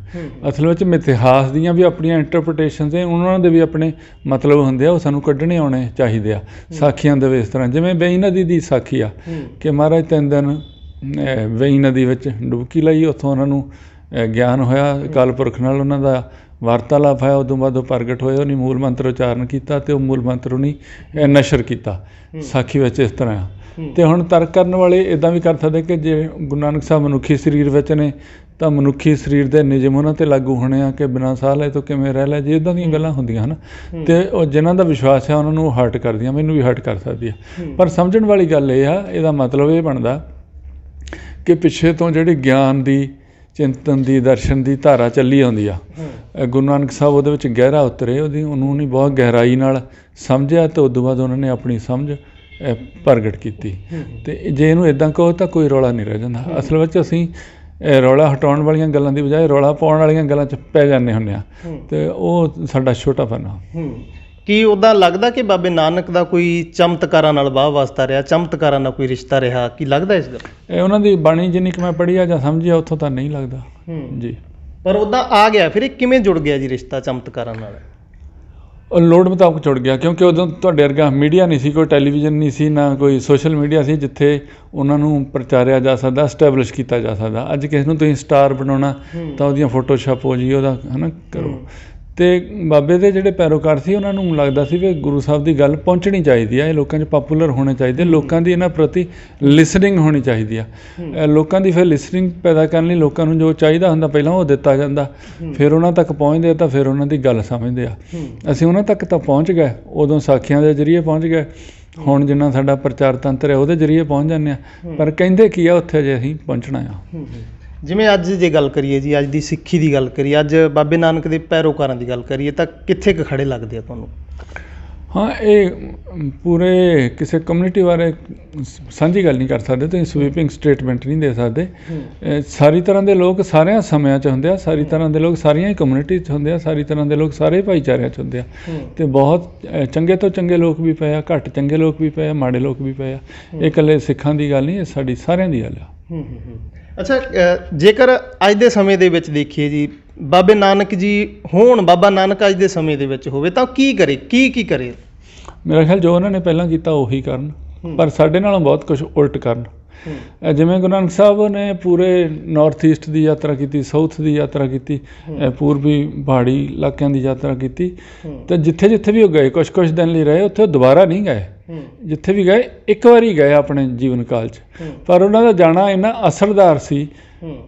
ਅਸਲ ਵਿੱਚ ਮਿਥਿਹਾਸ ਦੀਆਂ ਵੀ ਆਪਣੀਆਂ ਇੰਟਰਪ੍ਰੀਟੇਸ਼ਨਸ ਨੇ ਉਹਨਾਂ ਦੇ ਵੀ ਆਪਣੇ ਮਤਲਬ ਹੁੰਦੇ ਆ ਉਹ ਸਾਨੂੰ ਕੱਢਣੇ ਆਉਣੇ ਚਾਹੀਦੇ ਆ। ਸਾਖੀਆਂ ਦੇ ਵਿੱਚ ਇਸ ਤਰ੍ਹਾਂ ਜਿਵੇਂ ਬੇਈ ਨਦੀ ਦੀ ਸਾਖੀ ਆ। ਕਿ ਮਹਾਰਾਜ ਤਿੰਨ ਦਿਨ ਵੇਈ ਨਦੀ ਵਿੱਚ ਡੁਬਕੀ ਲਈ ਉੱਥੋਂ ਉਹਨਾਂ ਨੂੰ ਗਿਆਨ ਹੋਇਆ। ਅਕਾਲ ਪੁਰਖ ਨਾਲ ਉਹਨਾਂ ਦਾ ਵਾਰਤਾਲਾਪ ਹੋਇਆ ਉਦੋਂ ਬਾਅਦ ਉਹ ਪ੍ਰਗਟ ਹੋਏ ਉਹਨੇ ਮੂਲ ਮੰਤਰ ਉਚਾਰਨ ਕੀਤਾ ਤੇ ਉਹ ਮੂਲ ਮੰਤਰ ਉਹਨੇ ਨਸ਼ਰ ਕੀਤਾ। ਸਾਖੀ ਵਿੱਚ ਇਸ ਤਰ੍ਹਾਂ ਆ। ਹੂੰ। ਤੇ ਹੁਣ ਤਰਕ ਕਰਨ ਵਾਲੇ ਇਦਾਂ ਵੀ ਕਰ ਸਕਦੇ ਕਿ ਜੇ ਗੁਰੂ ਨਾਨਕ ਸਾਹਿਬ ਮਨੁੱਖੀ ਸਰੀਰ ਵਿੱਚ ਨੇ ਤਾਂ ਮਨੁੱਖੀ ਸਰੀਰ ਦੇ ਨਿਯਮ ਉਹਨਾਂ ਤੇ ਲਾਗੂ ਹੋਣੇ ਆ ਕਿ ਬਿਨਾਂ ਸਾਹ ਲਏ ਤੋਂ ਕਿਵੇਂ ਰਹਿ ਲੈ ਜੇ ਇਦਾਂ ਦੀਆਂ ਗੱਲਾਂ ਹੁੰਦੀਆਂ ਹਨ ਤੇ ਉਹ ਜਿਨ੍ਹਾਂ ਦਾ ਵਿਸ਼ਵਾਸ ਹੈ ਉਹਨਾਂ ਨੂੰ ਹਰਟ ਕਰਦੀਆਂ ਮੈਨੂੰ ਵੀ ਹਰਟ ਕਰ ਸਕਦੀ ਹੈ ਹੂੰ। ਪਰ ਸਮਝਣ ਵਾਲੀ ਗੱਲ ਇਹ ਆ ਇਹਦਾ ਮਤਲਬ ਇਹ ਬਣਦਾ ਕਿ ਪਿੱਛੇ ਤੋਂ ਜਿਹੜੀ ਗਿਆਨ ਦੀ ਚਿੰਤਨ ਦੀ ਦਰਸ਼ਨ ਦੀ ਧਾਰਾ ਚੱਲੀ ਆਉਂਦੀ ਆ। ਗੁਰੂ ਨਾਨਕ ਸਾਹਿਬ ਉਹਦੇ ਵਿੱਚ ਗਹਿਰਾ ਉਤਰੇ ਉਹਦੀ ਉਹਨੂੰ ਨਹੀਂ ਬਹੁਤ ਗਹਿਰਾਈ ਨਾਲ ਸਮਝਿਆ ਤੇ ਉਦੋਂ ਬਾਅਦ ਉਹਨਾਂ ਨੇ ਆਪਣੀ ਸਮਝ ਪ੍ਰਗਟ ਕੀਤੀ। ਤੇ ਜੇ ਇਹਨੂੰ ਇਦਾਂ ਕਹੋ ਤਾਂ ਕੋਈ ਰੌਲਾ ਨਹੀਂ ਰਹਿ ਜਾਂਦਾ। ਅਸਲ ਵਿੱਚ ਅਸੀਂ ਰੌਲਾ ਹਟਾਉਣ ਵਾਲੀਆਂ ਗੱਲਾਂ ਦੀ ਬਜਾਏ ਰੌਲਾ ਪਾਉਣ ਵਾਲੀਆਂ ਗੱਲਾਂ 'ਚ ਪੈ ਜਾਂਦੇ ਹੁੰਦੇ ਆ। ਤੇ ਉਹ ਸਾਡਾ ਛੋਟਾ ਆ। ਹੂੰ। ਕੀ ਉਦਾਂ ਲੱਗਦਾ ਕਿ ਬਾਬੇ ਨਾਨਕ ਦਾ ਕੋਈ ਚਮਤਕਾਰਾਂ ਨਾਲ ਵਾਹ ਵਾਸਤਾ ਰਿਹਾ ਚਮਤਕਾਰਾਂ ਨਾਲ ਕੋਈ ਰਿਸ਼ਤਾ ਰਿਹਾ? ਕੀ ਲੱਗਦਾ ਇਸ ਦਾ ਇਹ ਉਹਨਾਂ ਦੀ ਬਾਣੀ ਜਿੰਨੀ ਕਿ ਮੈਂ ਪੜ੍ਹੀ ਆ ਜਾਂ ਸਮਝੀ ਆ ਉੱਥੋਂ ਤਾਂ ਨਹੀਂ ਲੱਗਦਾ। ਹੂੰ। ਜੀ। ਪਰ ਉਦਾਂ ਆ ਗਿਆ ਫਿਰ ਇਹ ਕਿਵੇਂ ਜੁੜ ਗਿਆ ਜੀ ਰਿਸ਼ਤਾ ਚਮਤਕਾਰਾਂ ਨਾਲ? ਉਹ ਲੋੜ ਮੁਤਾਬਕ ਜੁੜ ਗਿਆ ਕਿਉਂਕਿ ਉਦੋਂ ਤੁਹਾਡੇ ਵਰਗਾ ਮੀਡੀਆ ਨਹੀਂ ਸੀ ਕੋਈ ਟੈਲੀਵਿਜ਼ਨ ਨਹੀਂ ਸੀ ਨਾ ਕੋਈ ਸੋਸ਼ਲ ਮੀਡੀਆ ਸੀ ਜਿੱਥੇ ਉਹਨਾਂ ਨੂੰ ਪ੍ਰਚਾਰਿਆ ਜਾ ਸਕਦਾ ਸਟੈਬਲਿਸ਼ ਕੀਤਾ ਜਾ ਸਕਦਾ। ਅੱਜ ਕਿਸੇ ਨੂੰ ਤੁਸੀਂ ਸਟਾਰ ਬਣਾਉਣਾ ਹੂੰ। ਤਾਂ ਉਹਦੀਆਂ ਫੋਟੋ ਛਾਪੋ ਜੀ ਉਹਦਾ ਹਨਾ ਕਰੋ। ਤੇ ਬਾਬੇ ਦੇ ਜਿਹੜੇ ਪੈਰੋਕਾਰ ਸੀ ਉਹਨਾਂ ਨੂੰ ਲੱਗਦਾ ਸੀ ਵੀ ਗੁਰੂ ਸਾਹਿਬ ਦੀ ਗੱਲ ਪਹੁੰਚਣੀ ਚਾਹੀਦੀ ਆ। ਇਹ ਲੋਕਾਂ 'ਚ ਪਪੂਲਰ ਹੋਣੇ ਚਾਹੀਦੇ ਲੋਕਾਂ ਦੀ ਇਹਨਾਂ ਪ੍ਰਤੀ ਲਿਸਨਿੰਗ ਹੋਣੀ ਚਾਹੀਦੀ ਆ। ਲੋਕਾਂ ਦੀ ਫਿਰ ਲਿਸਨਿੰਗ ਪੈਦਾ ਕਰਨ ਲਈ ਲੋਕਾਂ ਨੂੰ ਜੋ ਚਾਹੀਦਾ ਹੁੰਦਾ ਪਹਿਲਾਂ ਉਹ ਦਿੱਤਾ ਜਾਂਦਾ। ਫਿਰ ਉਹਨਾਂ ਤੱਕ ਪਹੁੰਚਦੇ ਆ ਤਾਂ ਫਿਰ ਉਹਨਾਂ ਦੀ ਗੱਲ ਸਮਝਦੇ ਆ। ਅਸੀਂ ਉਹਨਾਂ ਤੱਕ ਤਾਂ ਪਹੁੰਚ ਗਏ ਉਦੋਂ ਸਾਖੀਆਂ ਦੇ ਜ਼ਰੀਏ ਪਹੁੰਚ ਗਏ। ਹੁਣ ਜਿੰਨਾ ਸਾਡਾ ਪ੍ਰਚਾਰ ਤੰਤਰ ਹੈ ਉਹਦੇ ਜ਼ਰੀਏ ਪਹੁੰਚ ਜਾਂਦੇ ਆ। ਪਰ ਕਹਿੰਦੇ ਕੀ ਆ ਉੱਥੇ ਜੇ ਅਸੀਂ ਪਹੁੰਚਣਾ ਆ। ਜਿਵੇਂ ਅੱਜ ਜੇ ਗੱਲ ਕਰੀਏ ਜੀ ਅੱਜ ਦੀ ਸਿੱਖੀ ਦੀ ਗੱਲ ਕਰੀਏ ਅੱਜ ਬਾਬੇ ਨਾਨਕ ਦੇ ਪੈਰੋਕਾਰਾਂ ਦੀ ਗੱਲ ਕਰੀਏ ਤਾਂ ਕਿੱਥੇ ਕੁ ਖੜੇ ਲੱਗਦੇ ਆ ਤੁਹਾਨੂੰ? ਹਾਂ ਇਹ ਪੂਰੇ ਕਿਸੇ ਕਮਿਊਨਿਟੀ ਬਾਰੇ ਸਾਂਝੀ ਗੱਲ ਨਹੀਂ ਕਰ ਸਕਦੇ ਤੁਸੀਂ ਸਵੀਪਿੰਗ ਸਟੇਟਮੈਂਟ ਨਹੀਂ ਦੇ ਸਕਦੇ। ਸਾਰੀ ਤਰ੍ਹਾਂ ਦੇ ਲੋਕ ਸਾਰਿਆਂ ਸਮਿਆਂ 'ਚ ਹੁੰਦੇ ਆ ਸਾਰੀ ਤਰ੍ਹਾਂ ਦੇ ਲੋਕ ਸਾਰੀਆਂ ਹੀ ਕਮਿਊਨਿਟੀ 'ਚ ਹੁੰਦੇ ਆ ਸਾਰੀ ਤਰ੍ਹਾਂ ਦੇ ਲੋਕ ਸਾਰੇ ਭਾਈਚਾਰਿਆਂ 'ਚ ਹੁੰਦੇ ਆ। ਤੇ ਬਹੁਤ ਚੰਗੇ ਤੋਂ ਚੰਗੇ ਲੋਕ ਵੀ ਪਏ ਆ ਘੱਟ ਚੰਗੇ ਲੋਕ ਵੀ ਪਏ ਆ ਮਾੜੇ ਲੋਕ ਵੀ ਪਏ ਆ। ਇਹ ਇਕੱਲੇ ਸਿੱਖਾਂ ਦੀ ਗੱਲ ਨਹੀਂ ਇਹ ਸਾਡੀ ਸਾਰਿਆਂ ਦੀ ਗੱਲ ਆ। ਅੱਛਾ ਜੇਕਰ ਅੱਜ ਦੇ ਸਮੇਂ ਦੇ ਵਿੱਚ ਦੇਖੀਏ ਜੀ ਬਾਬੇ ਨਾਨਕ ਜੀ ਹੋਣ ਬਾਬਾ ਨਾਨਕ ਅੱਜ ਦੇ ਸਮੇਂ ਦੇ ਵਿੱਚ ਹੋਵੇ ਤਾਂ ਕੀ ਕਰੇ? ਕੀ ਕੀ ਕਰੇ? ਮੇਰਾ ਖਿਆਲ ਜੋ ਉਹਨਾਂ ਨੇ ਪਹਿਲਾਂ ਕੀਤਾ ਉਹੀ ਕਰਨ। ਪਰ ਸਾਡੇ ਨਾਲੋਂ ਬਹੁਤ ਕੁਝ ਉਲਟ ਕਰਨ। ਜਿਵੇਂ ਗੁਰੂ ਨਾਨਕ ਸਾਹਿਬ ਨੇ ਪੂਰੇ ਨਾਰਥ ਈਸਟ ਦੀ ਯਾਤਰਾ ਕੀਤੀ ਸਾਊਥ ਦੀ ਯਾਤਰਾ ਕੀਤੀ ਪੂਰਬੀ ਪਹਾੜੀ ਇਲਾਕਿਆਂ ਦੀ ਯਾਤਰਾ ਕੀਤੀ। ਤੇ ਜਿੱਥੇ ਜਿੱਥੇ ਵੀ ਉਹ ਗਏ ਕੁਝ ਕੁਝ ਦਿਨ ਲਈ ਰਹੇ ਉੱਥੇ ਦੁਬਾਰਾ ਨਹੀਂ ਗਏ। ਜਿੱਥੇ ਵੀ ਗਏ ਇੱਕ ਵਾਰੀ ਗਏ ਆਪਣੇ ਜੀਵਨ ਕਾਲ 'ਚ। ਪਰ ਉਹਨਾਂ ਦਾ ਜਾਣਾ ਇੰਨਾ ਅਸਰਦਾਰ ਸੀ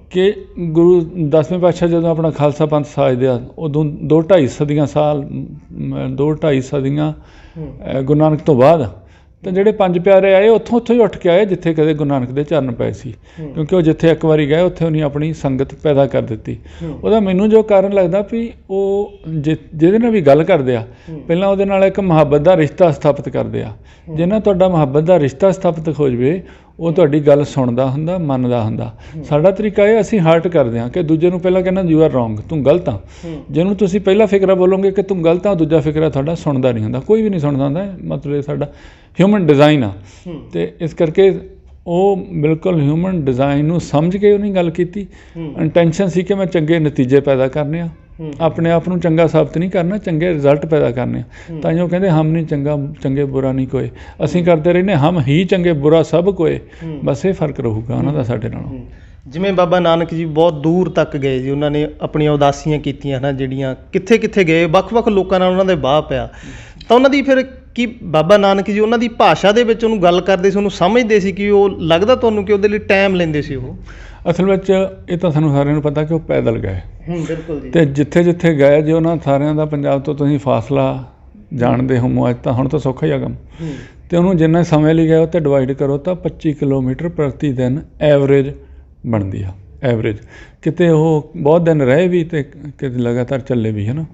ਕਿ ਗੁਰੂ ਦਸਵੇਂ ਪਾਤਸ਼ਾਹ ਜਦੋਂ ਆਪਣਾ ਖਾਲਸਾ ਪੰਥ ਸਾਜਦੇ ਆ ਉਦੋਂ ਦੋ ਢਾਈ ਸਦੀਆਂ ਸਾਲ ਮ, ਦੋ ਢਾਈ ਸਦੀਆਂ ਅ, ਗੁਰੂ ਨਾਨਕ ਤੋਂ ਬਾਅਦ ਤਾਂ ਜਿਹੜੇ ਪੰਜ ਪਿਆਰੇ ਆਏ ਉੱਥੋਂ ਉੱਥੋਂ ਹੀ ਉੱਠ ਕੇ ਆਏ ਜਿੱਥੇ ਕਦੇ ਗੁਰੂ ਨਾਨਕ ਦੇ ਚਰਨ ਪਏ ਸੀ। ਕਿਉਂਕਿ ਉਹ ਜਿੱਥੇ ਇੱਕ ਵਾਰੀ ਗਏ ਉੱਥੇ ਉਹਨੇ ਆਪਣੀ ਸੰਗਤ ਪੈਦਾ ਕਰ ਦਿੱਤੀ। ਉਹਦਾ ਮੈਨੂੰ ਜੋ ਕਾਰਨ ਲੱਗਦਾ ਵੀ ਉਹ ਜਿਹਦੇ ਨਾਲ ਵੀ ਗੱਲ ਕਰਦੇ ਆ ਪਹਿਲਾਂ ਉਹਦੇ ਨਾਲ ਇੱਕ ਮੁਹੱਬਤ ਦਾ ਰਿਸ਼ਤਾ ਸਥਾਪਿਤ ਕਰਦੇ ਆ। ਜਿਹਨਾਂ ਤੁਹਾਡਾ ਮੁਹੱਬਤ ਦਾ ਰਿਸ਼ਤਾ ਸਥਾਪਿਤ ਹੋ ਜਵੇ ਉਹ ਤੁਹਾਡੀ ਗੱਲ ਸੁਣਦਾ ਹੁੰਦਾ ਮੰਨਦਾ ਹੁੰਦਾ। ਸਾਡਾ ਤਰੀਕਾ ਇਹ ਅਸੀਂ ਹਾਰਟ ਕਰਦੇ ਹਾਂ ਕਿ ਦੂਜੇ ਨੂੰ ਪਹਿਲਾਂ ਕਹਿੰਦਾ ਯੂ ਆਰ ਰੋਂਗ ਤੂੰ ਗਲਤ ਆ। ਜਿਹਨੂੰ ਤੁਸੀਂ ਪਹਿਲਾ ਫਿਕਰਾ ਬੋਲੋਗੇ ਕਿ ਤੂੰ ਗਲਤ ਆ ਦੂਜਾ ਫਿਕਰਾ ਤੁਹਾਡਾ ਸੁਣਦਾ ਨਹੀਂ ਹੁੰਦਾ। ਕੋਈ ਵੀ ਨਹੀਂ ਸੁਣਦਾ ਹੁੰਦਾ ਮਤਲਬ ਇਹ ਸਾਡਾ ਹਿਊਮਨ ਡਿਜ਼ਾਈਨ ਆ। ਤੇ ਇਸ ਕਰਕੇ ਉਹ ਬਿਲਕੁਲ ਹਿਊਮਨ ਡਿਜ਼ਾਈਨ ਨੂੰ ਸਮਝ ਕੇ ਉਹਨੇ ਗੱਲ ਕੀਤੀ। ਇੰਟੈਂਸ਼ਨ ਸੀ ਕਿ ਮੈਂ ਚੰਗੇ ਨਤੀਜੇ ਪੈਦਾ ਕਰਨੇ ਆ। ਆਪਣੇ ਆਪ ਨੂੰ ਚੰਗਾ ਸਾਬਤ ਨਹੀਂ ਕਰਨਾ ਚੰਗੇ ਰਿਜ਼ਲਟ ਪੈਦਾ ਕਰਨੇ ਆ। ਤਾਂ ਜੋ ਕਹਿੰਦੇ ਹਮ ਨਹੀਂ ਚੰਗਾ ਚੰਗੇ ਬੁਰਾ ਨਹੀਂ ਕੋਏ ਅਸੀਂ ਕਰਦੇ ਰਹਿੰਦੇ ਹਮ ਹੀ ਚੰਗੇ ਬੁਰਾ ਸਭ ਕੋਏ ਬਸ ਇਹ ਫ਼ਰਕ ਰਹੂਗਾ ਉਹਨਾਂ ਦਾ ਸਾਡੇ ਨਾਲੋਂ। ਜਿਵੇਂ ਬਾਬਾ ਨਾਨਕ ਜੀ ਬਹੁਤ ਦੂਰ ਤੱਕ ਗਏ ਜੀ ਉਹਨਾਂ ਨੇ ਆਪਣੀਆਂ ਉਦਾਸੀਆਂ ਕੀਤੀਆਂ ਨਾ ਜਿਹੜੀਆਂ ਕਿੱਥੇ ਕਿੱਥੇ ਗਏ ਵੱਖ-ਵੱਖ ਲੋਕਾਂ ਨਾਲ ਉਹਨਾਂ ਦੇ ਬਾਹ ਪਿਆ। ਤਾਂ ਉਹਨਾਂ ਦੀ ਫਿਰ ਕੀ ਬਾਬਾ ਨਾਨਕ ਜੀ ਉਹਨਾਂ ਦੀ ਭਾਸ਼ਾ ਦੇ ਵਿੱਚ ਉਹਨੂੰ ਗੱਲ ਕਰਦੇ ਸੀ ਉਹਨੂੰ ਸਮਝਦੇ ਸੀ ਕਿ ਉਹ ਲੱਗਦਾ ਤੁਹਾਨੂੰ ਕਿ ਉਹਦੇ ਲਈ ਟਾਈਮ ਲੈਂਦੇ ਸੀ ਉਹ। ਅਸਲ ਵਿੱਚ ਇਹ ਤਾਂ ਸਾਨੂੰ ਸਾਰਿਆਂ ਨੂੰ ਪਤਾ ਕਿ ਉਹ ਪੈਦਲ ਗਏ। ਹੂੰ ਬਿਲਕੁਲ ਜੀ। ਤੇ ਜਿੱਥੇ ਜਿੱਥੇ ਗਏ ਜੇ ਉਹਨਾਂ ਸਾਰਿਆਂ ਦਾ ਪੰਜਾਬ ਤੋਂ ਤੁਸੀਂ ਫਾਸਲਾ ਜਾਣਦੇ ਹੋ ਅੱਜ ਤਾਂ ਹੁਣ ਤਾਂ ਸੌਖਾ ਹੀ ਆ ਕੰਮ। ਤੇ ਉਹਨੂੰ ਜਿੰਨਾ ਸਮੇਂ ਲਈ ਗਏ ਉਹ ਤੇ ਡਿਵਾਈਡ ਕਰੋ ਤਾਂ 25 ਕਿਲੋਮੀਟਰ ਪ੍ਰਤੀ ਦਿਨ ਐਵਰੇਜ ਬਣਦੀ ਆ। ਐਵਰੇਜ ਕਿਤੇ ਉਹ ਬਹੁਤ ਦਿਨ ਰਹੇ ਵੀ ਤੇ ਕਿਤੇ ਲਗਾਤਾਰ ਚੱਲੇ ਵੀ ਹੈ। ਨਾ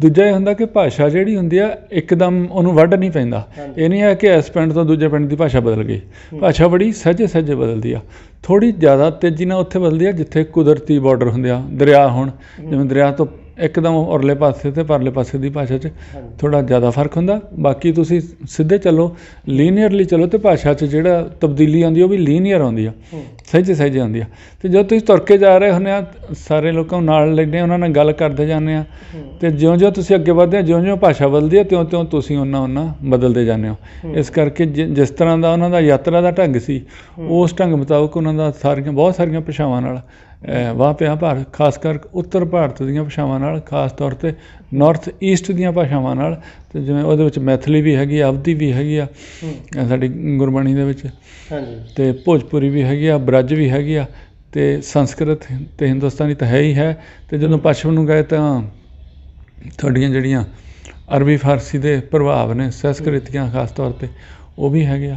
ਦੂਜਾ ਇਹ ਹੁੰਦਾ ਕਿ ਭਾਸ਼ਾ ਜਿਹੜੀ ਹੁੰਦੀ ਆ ਇੱਕਦਮ ਉਹਨੂੰ ਵੱਢ ਨਹੀਂ ਪੈਂਦਾ। ਇਹ ਨਹੀਂ ਹੈ ਕਿ ਇਸ ਪਿੰਡ ਤੋਂ ਦੂਜੇ ਪਿੰਡ ਦੀ ਭਾਸ਼ਾ ਬਦਲ ਗਈ। ਭਾਸ਼ਾ ਬੜੀ ਸਹਿਜੇ ਸਹਿਜੇ ਬਦਲਦੀ ਆ। ਥੋੜੀ ਜ਼ਿਆਦਾ ਤੇਜ਼ੀ ਨਾਲ ਉੱਥੇ ਬਦਲਦੀ ਆ ਜਿੱਥੇ ਕੁਦਰਤੀ ਬਾਰਡਰ ਹੁੰਦੇ ਆ ਦਰਿਆ ਹੁਣ। ਜਿਵੇਂ ਦਰਿਆ ਤੋਂ ਇੱਕਦਮ ਉਰਲੇ ਪਾਸੇ ਤੇ ਪਰਲੇ ਪਾਸੇ ਦੀ ਭਾਸ਼ਾ 'ਚ ਥੋੜਾ ਜ਼ਿਆਦਾ ਫ਼ਰਕ ਹੁੰਦਾ। ਬਾਕੀ ਤੁਸੀਂ ਸਿੱਧੇ ਚੱਲੋ ਲੀਨੀਅਰਲੀ ਚੱਲੋ ਤੇ ਭਾਸ਼ਾ 'ਚ ਜਿਹੜਾ ਤਬਦੀਲੀ ਆਉਂਦੀ ਉਹ ਵੀ ਲੀਨੀਅਰ ਆਉਂਦੀ ਆ। ਸਹਿਜੇ ਸਹਿਜੇ ਆਉਂਦੀ ਆ। ਤੇ ਜਦੋਂ ਤੁਸੀਂ ਤੁਰ ਕੇ ਜਾ ਰਹੇ ਹੁੰਦੇ ਆ ਸਾਰੇ ਲੋਕਾਂ ਨਾਲ ਲੈਂਦੇ ਉਹਨਾਂ ਨਾਲ ਗੱਲ ਕਰਦੇ ਜਾਂਦੇ ਆ। ਤੇ ਜਿਉਂ-ਜਿਉਂ ਤੁਸੀਂ ਅੱਗੇ ਵਧਦੇ ਆ ਜਿਉਂ-ਜਿਉਂ ਭਾਸ਼ਾ ਬਦਲਦੀ ਆ ਤਿਉਂ-ਤਿਉਂ ਤੁਸੀਂ ਉਹਨਾਂ ਉਹਨਾਂ ਬਦਲਦੇ ਜਾਂਦੇ ਹੋ। ਇਸ ਕਰਕੇ ਜਿਸ ਤਰ੍ਹਾਂ ਦਾ ਉਹਨਾਂ ਦਾ ਯਾਤਰਾ ਦਾ ਢੰਗ ਸੀ ਉਸ ਢੰਗ ਮੁਤਾਬਕ ਉਹਨਾਂ ਦਾ ਸਾਰੀਆਂ ਬਹੁਤ ਸਾਰੀਆਂ ਭਾਸ਼ਾਵਾਂ ਨਾਲ ਵਾਹ ਪਿਆ ਭਾਰਤ ਖਾਸ ਕਰ ਉੱਤਰ ਭਾਰਤ ਦੀਆਂ ਭਾਸ਼ਾਵਾਂ ਨਾਲ ਖਾਸ ਤੌਰ ਤੇ ਨਾਰਥ ਈਸਟ ਦੀਆਂ ਭਾਸ਼ਾਵਾਂ ਨਾਲ ਤੇ ਜਿਵੇਂ ਉਹਦੇ ਵਿੱਚ ਮੈਥਲੀ ਵੀ ਹੈਗੀ ਆ ਅਵਧੀ ਵੀ ਹੈਗੀ ਆ ਸਾਡੀ ਗੁਰਬਾਣੀ ਦੇ ਵਿੱਚ। ਹਾਂਜੀ। ਤੇ ਭੋਜਪੁਰੀ ਵੀ ਹੈਗੀ ਆ ਬ੍ਰਜ ਵੀ ਹੈਗੀ ਆ ਤੇ ਸੰਸਕ੍ਰਿਤ ਤੇ ਹਿੰਦੁਸਤਾਨੀ ਤਾਂ ਹੈ ਹੀ ਹੈ। ਤੇ ਜਦੋਂ ਪੱਛਮ ਨੂੰ ਗਏ ਤਾਂ ਤੁਹਾਡੀਆਂ ਜਿਹੜੀਆਂ ਅਰਬੀ ਫਾਰਸੀ ਦੇ ਪ੍ਰਭਾਵ ਨੇ ਸੰਸਕ੍ਰਿਤੀਆਂ ਖਾਸ ਤੌਰ ਤੇ ਉਹ ਵੀ ਹੈਗੇ ਆ।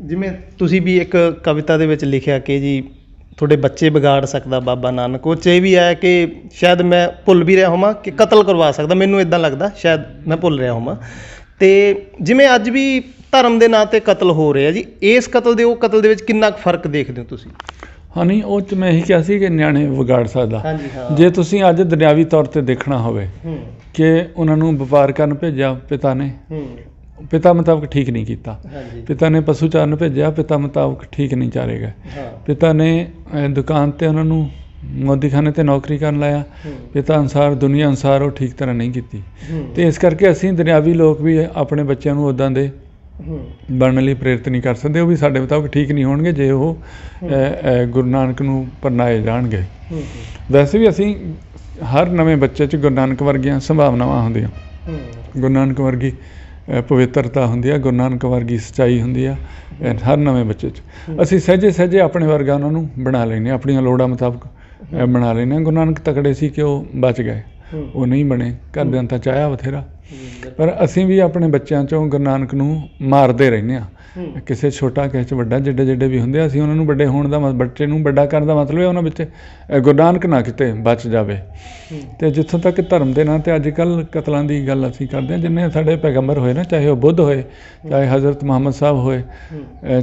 ਜਿਵੇਂ ਤੁਸੀਂ ਵੀ ਇੱਕ ਕਵਿਤਾ ਦੇ ਵਿੱਚ ਲਿਖਿਆ ਕਿ ਜੀ ਤੁਹਾਡੇ ਬੱਚੇ ਵਿਗਾੜ ਸਕਦਾ ਬਾਬਾ ਨਾਨਕ। ਉਹ 'ਚ ਇਹ ਵੀ ਆਇਆ ਕਿ ਸ਼ਾਇਦ ਮੈਂ ਭੁੱਲ ਵੀ ਰਿਹਾ ਹੋਵਾਂ ਕਿ ਕਤਲ ਕਰਵਾ ਸਕਦਾ। ਮੈਨੂੰ ਇਦਾਂ ਲੱਗਦਾ ਸ਼ਾਇਦ ਮੈਂ ਭੁੱਲ ਰਿਹਾ ਹੋਵਾਂ। ਤੇ ਜਿਵੇਂ ਅੱਜ ਵੀ ਧਰਮ ਦੇ ਨਾਂ ਤੇ ਕਤਲ ਹੋ ਰਿਹਾ ਜੀ ਇਸ ਕਤਲ ਦੇ ਉਹ ਕਤਲ ਦੇ ਵਿੱਚ ਕਿੰਨਾ ਕੁ ਫ਼ਰਕ ਦੇਖਦੇ ਹੋ ਤੁਸੀਂ? ਹਾਂ ਨਹੀਂ ਉਹ ਚ ਮੈਂ ਇਹੀ ਕਿਹਾ ਸੀ ਕਿ ਨਿਆਣੇ ਵਿਗਾੜ ਸਕਦਾ। ਜੇ ਤੁਸੀਂ ਅੱਜ ਦੁਨਿਆਵੀ ਤੌਰ ਤੇ ਦੇਖਣਾ ਹੋਵੇ ਕਿ ਉਹਨਾਂ ਨੂੰ ਵਪਾਰ ਕਰਨ ਭੇਜਿਆ ਪਿਤਾ ਨੇ ਪਿਤਾ ਮੁਤਾਬਕ ਠੀਕ ਨਹੀਂ ਕੀਤਾ। ਹਾਂਜੀ। ਪਿਤਾ ਨੇ ਪਸ਼ੂ ਚਾਰਨ ਭੇਜਿਆ ਪਿਤਾ ਮੁਤਾਬਕ ਠੀਕ ਨਹੀਂ ਚਾਰੇ ਗਏ ਹਾਂ। ਪਿਤਾ ਨੇ ਅਹ, ਦੁਕਾਨ ਤੇ ਉਹਨਾਂ ਨੂੰ ਮੋਦੀਖਾਨੇ ਤੇ ਨੌਕਰੀ ਕਰਨ ਲਾਇਆ। ਪਿਤਾ ਅਨਸਾਰ ਦੁਨੀਆ ਅਨਸਾਰ ਉਹ ਠੀਕ ਤਰ੍ਹਾਂ ਨਹੀਂ ਕੀਤੀ। ਹੂੰ। ਤੇ ਇਸ ਕਰਕੇ ਅਸੀਂ ਦੁਨਿਆਵੀ ਲੋਕ ਵੀ ਆਪਣੇ ਬੱਚਿਆਂ ਨੂੰ ਉਦਾਂ ਦੇ ਹੂੰ। ਬਣਨ ਲਈ ਪ੍ਰੇਰਿਤ ਨਹੀਂ ਕਰ ਸਕਦੇ। ਉਹ ਵੀ ਸਾਡੇ ਮੁਤਾਬਕ ਠੀਕ ਨਹੀਂ ਹੋਣਗੇ ਜੇ ਉਹ ਗੁਰੂ ਨਾਨਕ ਨੂੰ ਪਰਨਾਏ ਜਾਣਗੇ। ਹੂੰ। ਵੈਸੇ ਵੀ ਅਸੀਂ ਹਰ ਨਵੇਂ ਬੱਚੇ 'ਚ ਗੁਰੂ ਨਾਨਕ ਵਰਗੀਆਂ ਸੰਭਾਵਨਾਵਾਂ ਹੁੰਦੀਆਂ। ਹੂੰ। ਗੁਰੂ ਨਾਨਕ ਵਰਗੀ ਪਵਿੱਤਰਤਾ ਹੁੰਦੀ ਆ ਗੁਰੂ ਨਾਨਕ ਵਰਗੀ ਸੱਚਾਈ ਹੁੰਦੀ ਆ ਹਰ ਨਵੇਂ ਬੱਚੇ 'ਚ। ਅਸੀਂ ਸਹਿਜੇ ਸਹਿਜੇ ਆਪਣੇ ਵਰਗਾ ਉਹਨਾਂ ਨੂੰ ਬਣਾ ਹਾਂ ਆਪਣੀਆਂ ਲੋੜਾਂ ਮੁਤਾਬਕ ਬਣਾ ਹਾਂ ਗੁਰੂ ਨਾਨਕ ਤਕੜੇ ਸੀ ਕਿ ਉਹ ਬਚ ਗਏ। ਉਹ ਨਹੀਂ ਬਣੇ ਘਰਦਿਆਂ ਤਾਂ ਚਾਹਿਆ ਬਥੇਰਾ। ਪਰ ਅਸੀਂ ਵੀ ਆਪਣੇ ਬੱਚਿਆਂ 'ਚੋਂ ਗੁਰੂ ਨਾਨਕ ਨੂੰ ਮਾਰਦੇ ਰਹਿੰਦੇ ਆ। ਕਿਸੇ ਛੋਟਾ ਕਿਸੇ 'ਚ ਵੱਡਾ ਜਿੱਡੇ ਜਿੱਡੇ ਵੀ ਹੁੰਦੇ ਆ ਅਸੀਂ ਉਹਨਾਂ ਨੂੰ ਵੱਡੇ ਹੋਣ ਦਾ ਬੱਚੇ ਨੂੰ ਵੱਡਾ ਕਰਨ ਦਾ ਮਤਲਬ ਹੈ ਉਹਨਾਂ ਵਿੱਚ ਅ, ਗੁਰੂ ਨਾਨਕ ਨਾ ਕਿਤੇ ਬਚ ਜਾਵੇ। ਤੇ ਜਿੱਥੋਂ ਤੱਕ ਧਰਮ ਦੇ ਨਾਂ ਤੇ ਅੱਜ ਕੱਲ ਕਤਲਾਂ ਦੀ ਗੱਲ ਅਸੀਂ ਕਰਦੇ ਹਾਂ ਜਿੰਨੇ ਸਾਡੇ ਪੈਗੰਬਰ ਹੋਏ ਨਾ ਚਾਹੇ ਉਹ ਬੁੱਧ ਹੋਏ ਚਾਹੇ ਹਜ਼ਰਤ ਮੁਹੰਮਦ ਸਾਹਿਬ ਹੋਏ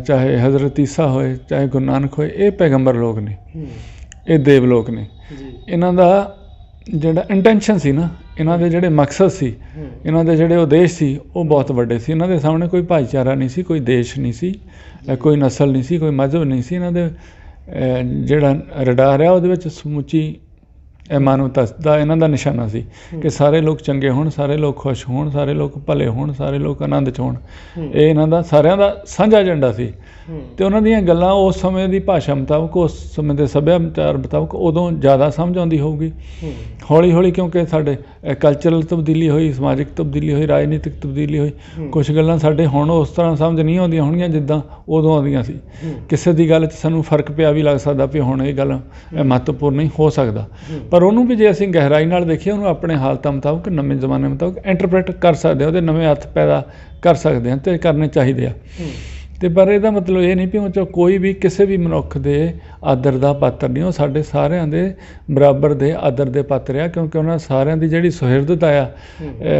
ਚਾਹੇ ਹਜ਼ਰਤ ਈਸਾ ਹੋਏ ਚਾਹੇ ਗੁਰੂ ਨਾਨਕ ਹੋਏ ਇਹ ਪੈਗੰਬਰ ਲੋਕ ਨੇ। ਇਹ ਦੇਵ ਲੋਕ ਨੇ। ਇਹਨਾਂ ਦਾ ਜਿਹੜਾ ਇੰਟੈਂਸ਼ਨ ਸੀ ਨਾ ਇਹਨਾਂ ਦੇ ਜਿਹੜੇ ਮਕਸਦ ਸੀ ਇਹਨਾਂ ਦੇ ਜਿਹੜੇ ਉਦੇਸ਼ ਸੀ ਉਹ ਬਹੁਤ ਵੱਡੇ ਸੀ। ਇਹਨਾਂ ਦੇ ਸਾਹਮਣੇ ਕੋਈ ਭਾਈਚਾਰਾ ਨਹੀਂ ਸੀ ਕੋਈ ਦੇਸ਼ ਨਹੀਂ ਸੀ ਕੋਈ ਨਸਲ ਨਹੀਂ ਸੀ ਕੋਈ ਮਜ਼ਹਬ ਨਹੀਂ ਸੀ। ਇਹਨਾਂ ਦੇ ਜਿਹੜਾ ਰਡਾਰ ਆ ਉਹਦੇ ਵਿੱਚ ਸਮੁੱਚੀ ਇਹ ਮਾਨਵਤਾ ਦਾ ਇਹਨਾਂ ਦਾ ਨਿਸ਼ਾਨਾ ਸੀ ਕਿ ਸਾਰੇ ਲੋਕ ਚੰਗੇ ਹੋਣ ਸਾਰੇ ਲੋਕ ਖੁਸ਼ ਹੋਣ ਸਾਰੇ ਲੋਕ ਭਲੇ ਹੋਣ ਸਾਰੇ ਲੋਕ ਆਨੰਦ ਚ ਹੋਣ। ਇਹ ਇਹਨਾਂ ਦਾ ਸਾਰਿਆਂ ਦਾ ਸਾਂਝਾ ਏਜੰਡਾ ਸੀ। ਤੇ ਉਹਨਾਂ ਦੀਆਂ ਗੱਲਾਂ ਉਸ ਸਮੇਂ ਦੀ ਭਾਸ਼ਾ ਮੁਤਾਬਕ ਉਸ ਸਮੇਂ ਦੇ ਸੱਭਿਆਚਾਰ ਮੁਤਾਬਕ ਉਦੋਂ ਜ਼ਿਆਦਾ ਸਮਝ ਆਉਂਦੀ ਹੋਊਗੀ। ਹੌਲੀ ਹੌਲੀ ਕਿਉਂਕਿ ਸਾਡੇ ਕਲਚਰਲ ਤਬਦੀਲੀ ਹੋਈ ਸਮਾਜਿਕ ਤਬਦੀਲੀ ਹੋਈ ਰਾਜਨੀਤਿਕ ਤਬਦੀਲੀ ਹੋਈ ਕੁਝ ਗੱਲਾਂ ਸਾਡੇ ਹੁਣ ਉਸ ਤਰ੍ਹਾਂ ਸਮਝ ਨਹੀਂ ਆਉਂਦੀਆਂ ਹੋਣਗੀਆਂ ਜਿੱਦਾਂ ਉਦੋਂ ਆਉਂਦੀਆਂ ਸੀ। ਕਿਸੇ ਦੀ ਗੱਲ 'ਚ ਸਾਨੂੰ ਫ਼ਰਕ ਪਿਆ ਵੀ ਲੱਗ ਸਕਦਾ ਵੀ ਹੁਣ ਇਹ ਗੱਲ ਮਹੱਤਵਪੂਰਨ ਨਹੀਂ ਹੋ ਸਕਦਾ। ਪਰ ਉਹਨੂੰ ਵੀ ਜੇ ਅਸੀਂ ਗਹਿਰਾਈ ਨਾਲ ਦੇਖੀਏ, ਉਹਨੂੰ ਆਪਣੇ ਹਾਲਤਾਂ ਮੁਤਾਬਕ, ਨਵੇਂ ਜ਼ਮਾਨੇ ਮੁਤਾਬਕ ਇੰਟਰਪ੍ਰੀਟ ਕਰ ਸਕਦੇ ਹਾਂ, ਉਹਦੇ ਨਵੇਂ ਅਰਥ ਪੈਦਾ ਕਰ ਸਕਦੇ ਹਾਂ ਤੇ ਕਰਨੇ ਚਾਹੀਦੇ ਆ। ਤੇ ਪਰ ਇਹਦਾ ਮਤਲਬ ਇਹ ਨਹੀਂ ਵੀ ਉਹ 'ਚੋਂ ਕੋਈ ਵੀ ਕਿਸੇ ਵੀ ਮਨੁੱਖ ਦੇ ਆਦਰ ਦਾ ਪਾਤਰ ਨਹੀਂ ਉਹ ਸਾਡੇ ਸਾਰਿਆਂ ਦੇ ਬਰਾਬਰ ਦੇ ਆਦਰ ਦੇ ਪਾਤਰ ਆ ਕਿਉਂਕਿ ਉਹਨਾਂ ਸਾਰਿਆਂ ਦੀ ਜਿਹੜੀ ਸੁਹਿਰਦਤਾ ਆ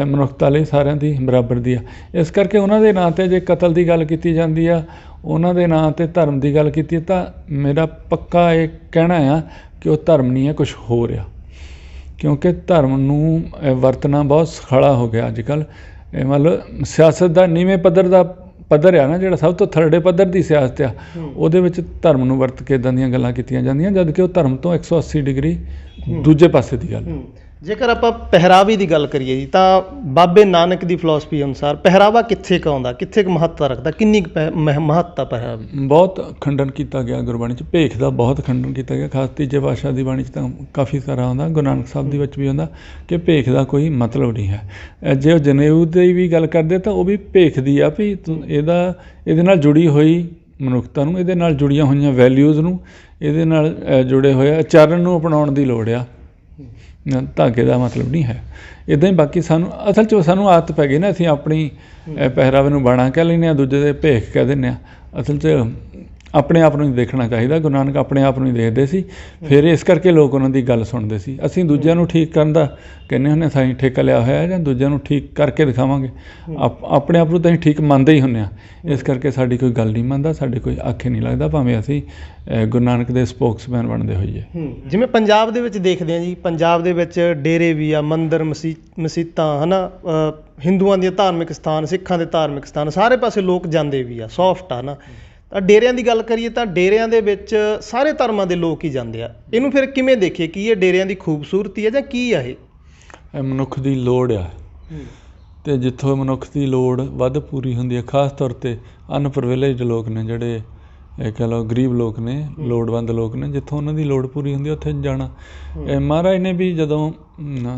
ਮਨੁੱਖਤਾ ਲਈ ਸਾਰਿਆਂ ਦੀ ਬਰਾਬਰ ਦੀ ਆ। ਇਸ ਕਰਕੇ ਉਹਨਾਂ ਦੇ ਨਾਂ ਤੇ ਜੇ ਕਤਲ ਦੀ ਗੱਲ ਕੀਤੀ ਜਾਂਦੀ ਆ ਉਹਨਾਂ ਦੇ ਨਾਂ ਤੇ ਧਰਮ ਦੀ ਗੱਲ ਕੀਤੀ ਤਾਂ ਮੇਰਾ ਪੱਕਾ ਇਹ ਕਹਿਣਾ ਆ ਕਿ ਉਹ ਧਰਮ ਨਹੀਂ ਹੈ ਕੁਝ ਹੋ ਰਿਹਾ ਕਿਉਂਕਿ ਧਰਮ ਨੂੰ ਵਰਤਣਾ ਬਹੁਤ ਸਖਾਲਾ ਹੋ ਗਿਆ ਅੱਜ ਕੱਲ ਮਤਲਬ ਸਿਆਸਤ ਦਾ ਨੀਵੇਂ ਪੱਧਰ ਦਾ ਪੱਧਰ ਆ ਨਾ ਜਿਹੜਾ ਸਭ ਤੋਂ ਥਰੜੇ ਪੱਧਰ ਦੀ ਸਿਆਸਤ ਆ ਉਹਦੇ ਵਿੱਚ ਧਰਮ ਨੂੰ ਵਰਤ ਕੇ ਇਦਾਂ ਦੀਆਂ ਗੱਲਾਂ ਕੀਤੀਆਂ ਜਾਂਦੀਆਂ ਜਦ ਕਿ ਉਹ ਧਰਮ ਤੋਂ 180 ਡਿਗਰੀ ਦੂਜੇ ਪਾਸੇ ਦੀ ਗੱਲ ਹੂੰ। ਜੇਕਰ ਆਪਾਂ ਪਹਿਰਾਵੇ ਦੀ ਗੱਲ ਕਰੀਏ ਜੀ ਤਾਂ ਬਾਬੇ ਨਾਨਕ ਦੀ ਫਿਲਾਸਫੀ ਅਨੁਸਾਰ ਪਹਿਰਾਵਾ ਕਿੱਥੇ ਕੁ ਆਉਂਦਾ ਕਿੱਥੇ ਕੁ ਮਹੱਤਤਾ ਰੱਖਦਾ ਕਿੰਨੀ ਕੁ ਮਹੱਤਤਾ ਪਹਿਰਾਵੇ? ਬਹੁਤ ਖੰਡਨ ਕੀਤਾ ਗਿਆ ਗੁਰਬਾਣੀ ਚ ਭੇਖ ਦਾ ਬਹੁਤ ਖੰਡਨ ਕੀਤਾ ਗਿਆ ਖਾਸ ਤੀਜੇ ਪਾਤਸ਼ਾਹ ਦੀ ਬਾਣੀ ਚ ਤਾਂ ਕਾਫੀ ਸਾਰਾ ਆਉਂਦਾ ਗੁਰੂ ਨਾਨਕ ਸਾਹਿਬ ਦੀ ਵਿੱਚ ਵੀ ਆਉਂਦਾ ਕਿ ਭੇਖ ਦਾ ਕੋਈ ਮਤਲਬ ਨਹੀਂ ਹੈ। ਜੇ ਉਹ ਜਨੇਊ ਦੀ ਵੀ ਗੱਲ ਕਰਦੇ ਤਾਂ ਉਹ ਵੀ ਭੇਖ ਦੀ ਆ ਵੀ ਇਹਦਾ ਇਹਦੇ ਨਾਲ ਜੁੜੀ ਹੋਈ ਮਨੁੱਖਤਾ ਨੂੰ ਇਹਦੇ ਨਾਲ ਜੁੜੀਆਂ ਹੋਈਆਂ ਵੈਲਿਊਜ਼ ਨੂੰ ਇਹਦੇ ਨਾਲ ਜੁੜੇ ਹੋਏ ਆਚਰਨ ਨੂੰ ਅਪਣਾਉਣ ਦੀ ਲੋੜ ਆ। ਧਾਗੇ ਦਾ ਮਤਲਬ ਨਹੀਂ ਹੈ। ਇਦਾਂ ਹੀ ਬਾਕੀ ਸਾਨੂੰ ਅਸਲ 'ਚ ਸਾਨੂੰ ਆਦਤ ਪੈ ਗਈ ਨਾ ਅਸੀਂ ਆਪਣੀ ਪਹਿਰਾਵੇ ਨੂੰ ਬਾਣਾ ਕਹਿ ਲੈਂਦੇ ਆ ਦੂਜੇ ਦੇ ਭੇਖ ਕਹਿ ਦਿੰਦੇ ਆ ਅਸਲ 'ਚ ਆਪਣੇ ਆਪ ਨੂੰ ਹੀ ਦੇਖਣਾ ਚਾਹੀਦਾ। ਗੁਰੂ ਨਾਨਕ ਆਪਣੇ ਆਪ ਨੂੰ ਹੀ ਦੇਖਦੇ ਸੀ। ਫਿਰ ਇਸ ਕਰਕੇ ਲੋਕ ਉਹਨਾਂ ਦੀ ਗੱਲ ਸੁਣਦੇ ਸੀ। ਅਸੀਂ ਦੂਜਿਆਂ ਨੂੰ ਠੀਕ ਕਰਨ ਦਾ ਕਹਿੰਦੇ ਹੁੰਦੇ ਸਾਈਂ ਠੇਕਾ ਲਿਆ ਹੋਇਆ ਹੈ ਜਾਂ ਦੂਜਿਆਂ ਨੂੰ ਠੀਕ ਕਰਕੇ ਦਿਖਾਵਾਂਗੇ। ਆਪਣੇ ਆਪ ਨੂੰ ਤਾਂ ਅਸੀਂ ਠੀਕ ਮੰਨਦੇ ਹੀ ਹੁੰਦੇ ਆ ਇਸ ਕਰਕੇ ਸਾਡੀ ਕੋਈ ਗੱਲ ਨਹੀਂ ਮੰਨਦਾ ਸਾਡੇ ਕੋਈ ਆਖੇ ਨਹੀਂ ਲੱਗਦਾ ਭਾਵੇਂ ਅਸੀਂ ਗੁਰੂ ਨਾਨਕ ਦੇ ਸਪੋਕਸਮੈਨ ਬਣਦੇ ਹੋਈਏ। ਜਿਵੇਂ ਪੰਜਾਬ ਦੇ ਵਿੱਚ ਦੇਖਦੇ ਆ ਜੀ ਪੰਜਾਬ ਦੇ ਵਿੱਚ ਡੇਰੇ ਵੀ ਆ ਮੰਦਿਰ ਮਸੀ ਮਸੀਤਾਂ ਹਨਾ ਅ, ਹਿੰਦੂਆਂ ਦੀਆਂ ਧਾਰਮਿਕ ਸਥਾਨ ਸਿੱਖਾਂ ਦੇ ਧਾਰਮਿਕ ਸਥਾਨ ਸਾਰੇ ਪਾਸੇ ਲੋਕ ਜਾਂਦੇ ਵੀ ਆ ਸੌਫਟ ਆ ਨਾ ਤਾਂ ਡੇਰਿਆਂ ਦੀ ਗੱਲ ਕਰੀਏ ਤਾਂ ਡੇਰਿਆਂ ਦੇ ਵਿੱਚ ਸਾਰੇ ਧਰਮਾਂ ਦੇ ਲੋਕ ਹੀ ਜਾਂਦੇ ਆ। ਇਹਨੂੰ ਫਿਰ ਕਿਵੇਂ ਦੇਖੀਏ? ਕੀ ਇਹ ਡੇਰਿਆਂ ਦੀ ਖੂਬਸੂਰਤੀ ਹੈ ਜਾਂ ਕੀ ਆ ਇਹ? ਇਹ ਮਨੁੱਖ ਦੀ ਲੋੜ ਆ। ਤੇ ਜਿੱਥੋਂ ਮਨੁੱਖ ਦੀ ਲੋੜ ਵੱਧ ਪੂਰੀ ਹੁੰਦੀ ਹੈ ਖਾਸ ਤੌਰ ਤੇ ਅਨਪ੍ਰਿਵਿਲੇਜਡ ਲੋਕ ਨੇ ਜਿਹੜੇ ਇਹ ਕਹ ਲਓ ਗਰੀਬ ਲੋਕ ਨੇ ਲੋੜਵੰਦ ਲੋਕ ਨੇ ਜਿੱਥੋਂ ਉਹਨਾਂ ਦੀ ਲੋੜ ਪੂਰੀ ਹੁੰਦੀ ਹੈ ਉੱਥੇ ਜਾਣਾ। ਇਹ ਮਹਾਰਾਜ ਨੇ ਵੀ ਜਦੋਂ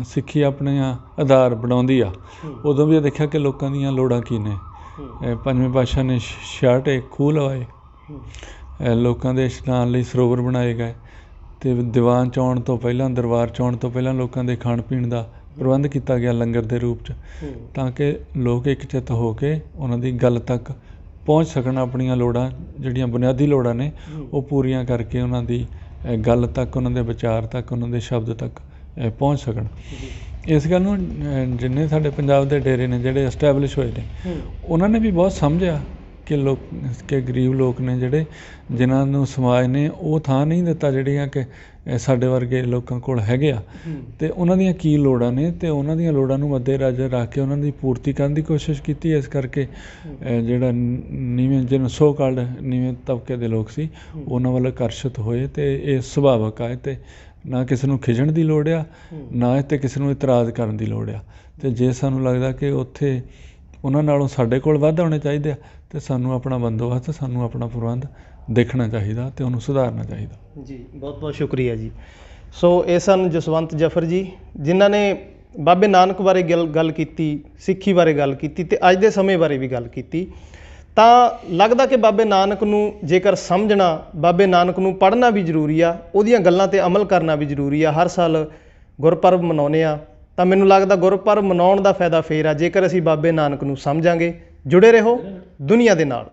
ਸਿੱਖੀ ਆਪਣੇ ਆਧਾਰ ਬਣਾਉਂਦੀ ਆ ਉਦੋਂ ਵੀ ਇਹ ਦੇਖਿਆ ਕਿ ਲੋਕਾਂ ਦੀਆਂ ਲੋੜਾਂ ਕੀ ਨੇ। ਪੰਜਵੇਂ ਪਾਤਸ਼ਾਹ ਨੇ ਛ- 66 ਖੂਹ ਲਵਾਏ। ਲੋਕਾਂ ਦੇ ਇਸ਼ਨਾਨ ਲਈ ਸਰੋਵਰ ਬਣਾਏ ਗਏ। ਤੇ ਦੀਵਾਨ ਚੌਣ ਤੋਂ ਪਹਿਲਾਂ ਦਰਬਾਰ ਚੌਣ ਤੋਂ ਪਹਿਲਾਂ ਲੋਕਾਂ ਦੇ ਖਾਣ ਪੀਣ ਦਾ ਪ੍ਰਬੰਧ ਕੀਤਾ ਗਿਆ ਲੰਗਰ ਦੇ ਰੂਪ 'ਚ। ਤਾਂ ਕਿ ਲੋਕ ਇਕਚਿਤ ਹੋ ਕੇ ਉਹਨਾਂ ਦੀ ਗੱਲ ਤੱਕ ਪਹੁੰਚ ਸਕਣ ਆਪਣੀਆਂ ਲੋੜਾਂ ਜਿਹੜੀਆਂ ਬੁਨਿਆਦੀ ਲੋੜਾਂ ਨੇ ਉਹ ਪੂਰੀਆਂ ਕਰਕੇ ਉਹਨਾਂ ਦੀ ਗੱਲ ਤੱਕ ਉਹਨਾਂ ਦੇ ਵਿਚਾਰ ਤੱਕ ਉਹਨਾਂ ਦੇ ਸ਼ਬਦ ਤੱਕ ਪਹੁੰਚ ਸਕਣ। ਇਸ ਗੱਲ ਨੂੰ ਜਿੰਨੇ ਸਾਡੇ ਪੰਜਾਬ ਦੇ ਡੇਰੇ ਨੇ ਜਿਹੜੇ ਐਸਟੈਬਲਿਸ਼ ਹੋਏ ਨੇ ਉਹਨਾਂ ਨੇ ਵੀ ਬਹੁਤ ਸਮਝਿਆ ਕਿ ਲੋਕ ਕਿ ਗਰੀਬ ਲੋਕ ਨੇ ਜਿਹੜੇ ਜਿਨ੍ਹਾਂ ਨੂੰ ਸਮਾਜ ਨੇ ਉਹ ਥਾਂ ਨਹੀਂ ਦਿੱਤਾ ਜਿਹੜੀਆਂ ਕਿ ਸਾਡੇ ਵਰਗੇ ਲੋਕਾਂ ਕੋਲ ਹੈਗੇ ਆ। ਤੇ ਉਹਨਾਂ ਦੀਆਂ ਕੀ ਲੋੜਾਂ ਨੇ ਤੇ ਉਹਨਾਂ ਦੀਆਂ ਲੋੜਾਂ ਨੂੰ ਮੱਦੇ ਨਜ਼ਰ ਰੱਖ ਕੇ ਉਹਨਾਂ ਦੀ ਪੂਰਤੀ ਕਰਨ ਦੀ ਕੋਸ਼ਿਸ਼ ਕੀਤੀ। ਇਸ ਕਰਕੇ ਜਿਹੜਾ ਨੀਵੇਂ ਜਿਹਨੂੰ ਸੋ ਕਾਲਡ ਨੀਵੇਂ ਤਬਕੇ ਦੇ ਲੋਕ ਸੀ ਉਹਨਾਂ ਵੱਲ ਆਕਰਸ਼ਿਤ ਹੋਏ ਤੇ ਇਹ ਸੁਭਾਵਕ ਆ ਇਹ ਤੇ ਨਾ ਕਿਸੇ ਨੂੰ ਖਿਜਣ ਦੀ ਲੋੜ ਆ ਨਾ ਇਹ ਤੇ ਕਿਸੇ ਨੂੰ ਇਤਰਾਜ਼ ਕਰਨ ਦੀ ਲੋੜ ਆ। ਤੇ ਜੇ ਸਾਨੂੰ ਲੱਗਦਾ ਕਿ ਉੱਥੇ ਉਹਨਾਂ ਨਾਲੋਂ ਸਾਡੇ ਕੋਲ ਵੱਧ ਹੋਣੇ ਚਾਹੀਦੇ ਆ ਤੇ ਸਾਨੂੰ ਆਪਣਾ ਬੰਦੋਬਸਤ ਸਾਨੂੰ ਆਪਣਾ ਪ੍ਰਬੰਧ ਦੇਖਣਾ ਚਾਹੀਦਾ ਤੇ ਉਹਨੂੰ ਸੁਧਾਰਨਾ ਚਾਹੀਦਾ। ਜੀ ਬਹੁਤ ਬਹੁਤ ਸ਼ੁਕਰੀਆ ਜੀ। ਸੋ ਇਹ ਸਨ ਜਸਵੰਤ ਜਫਰ ਜੀ ਜਿਨ੍ਹਾਂ ਨੇ ਬਾਬੇ ਨਾਨਕ ਬਾਰੇ ਗੱਲ ਕੀਤੀ ਸਿੱਖੀ ਬਾਰੇ ਗੱਲ ਕੀਤੀ ਤੇ ਅੱਜ ਦੇ ਸਮੇਂ ਬਾਰੇ ਵੀ ਗੱਲ ਕੀਤੀ। ਤਾਂ ਲੱਗਦਾ ਕਿ ਬਾਬੇ ਨਾਨਕ ਨੂੰ ਜੇਕਰ ਸਮਝਣਾ, ਬਾਬੇ ਨਾਨਕ ਨੂੰ ਪੜ੍ਹਨਾ ਵੀ ਜ਼ਰੂਰੀ ਆ, ਉਹਦੀਆਂ ਗੱਲਾਂ ਤੇ ਅਮਲ ਕਰਨਾ ਵੀ ਜ਼ਰੂਰੀ ਆ, ਹਰ ਸਾਲ ਗੁਰਪੁਰਬ ਮਨਾਉਂਦੇ ਆ, ਤਾਂ ਮੈਨੂੰ ਲੱਗਦਾ ਗੁਰਪੁਰਬ ਮਨਾਉਣ ਦਾ ਫਾਇਦਾ ਫੇਰ ਆ, ਜੇਕਰ ਅਸੀਂ ਬਾਬੇ ਨਾਨਕ ਨੂੰ ਸਮਝਾਂਗੇ, ਜੁੜੇ ਰਹੋ ਦੁਨੀਆ ਦੇ ਨਾਲ।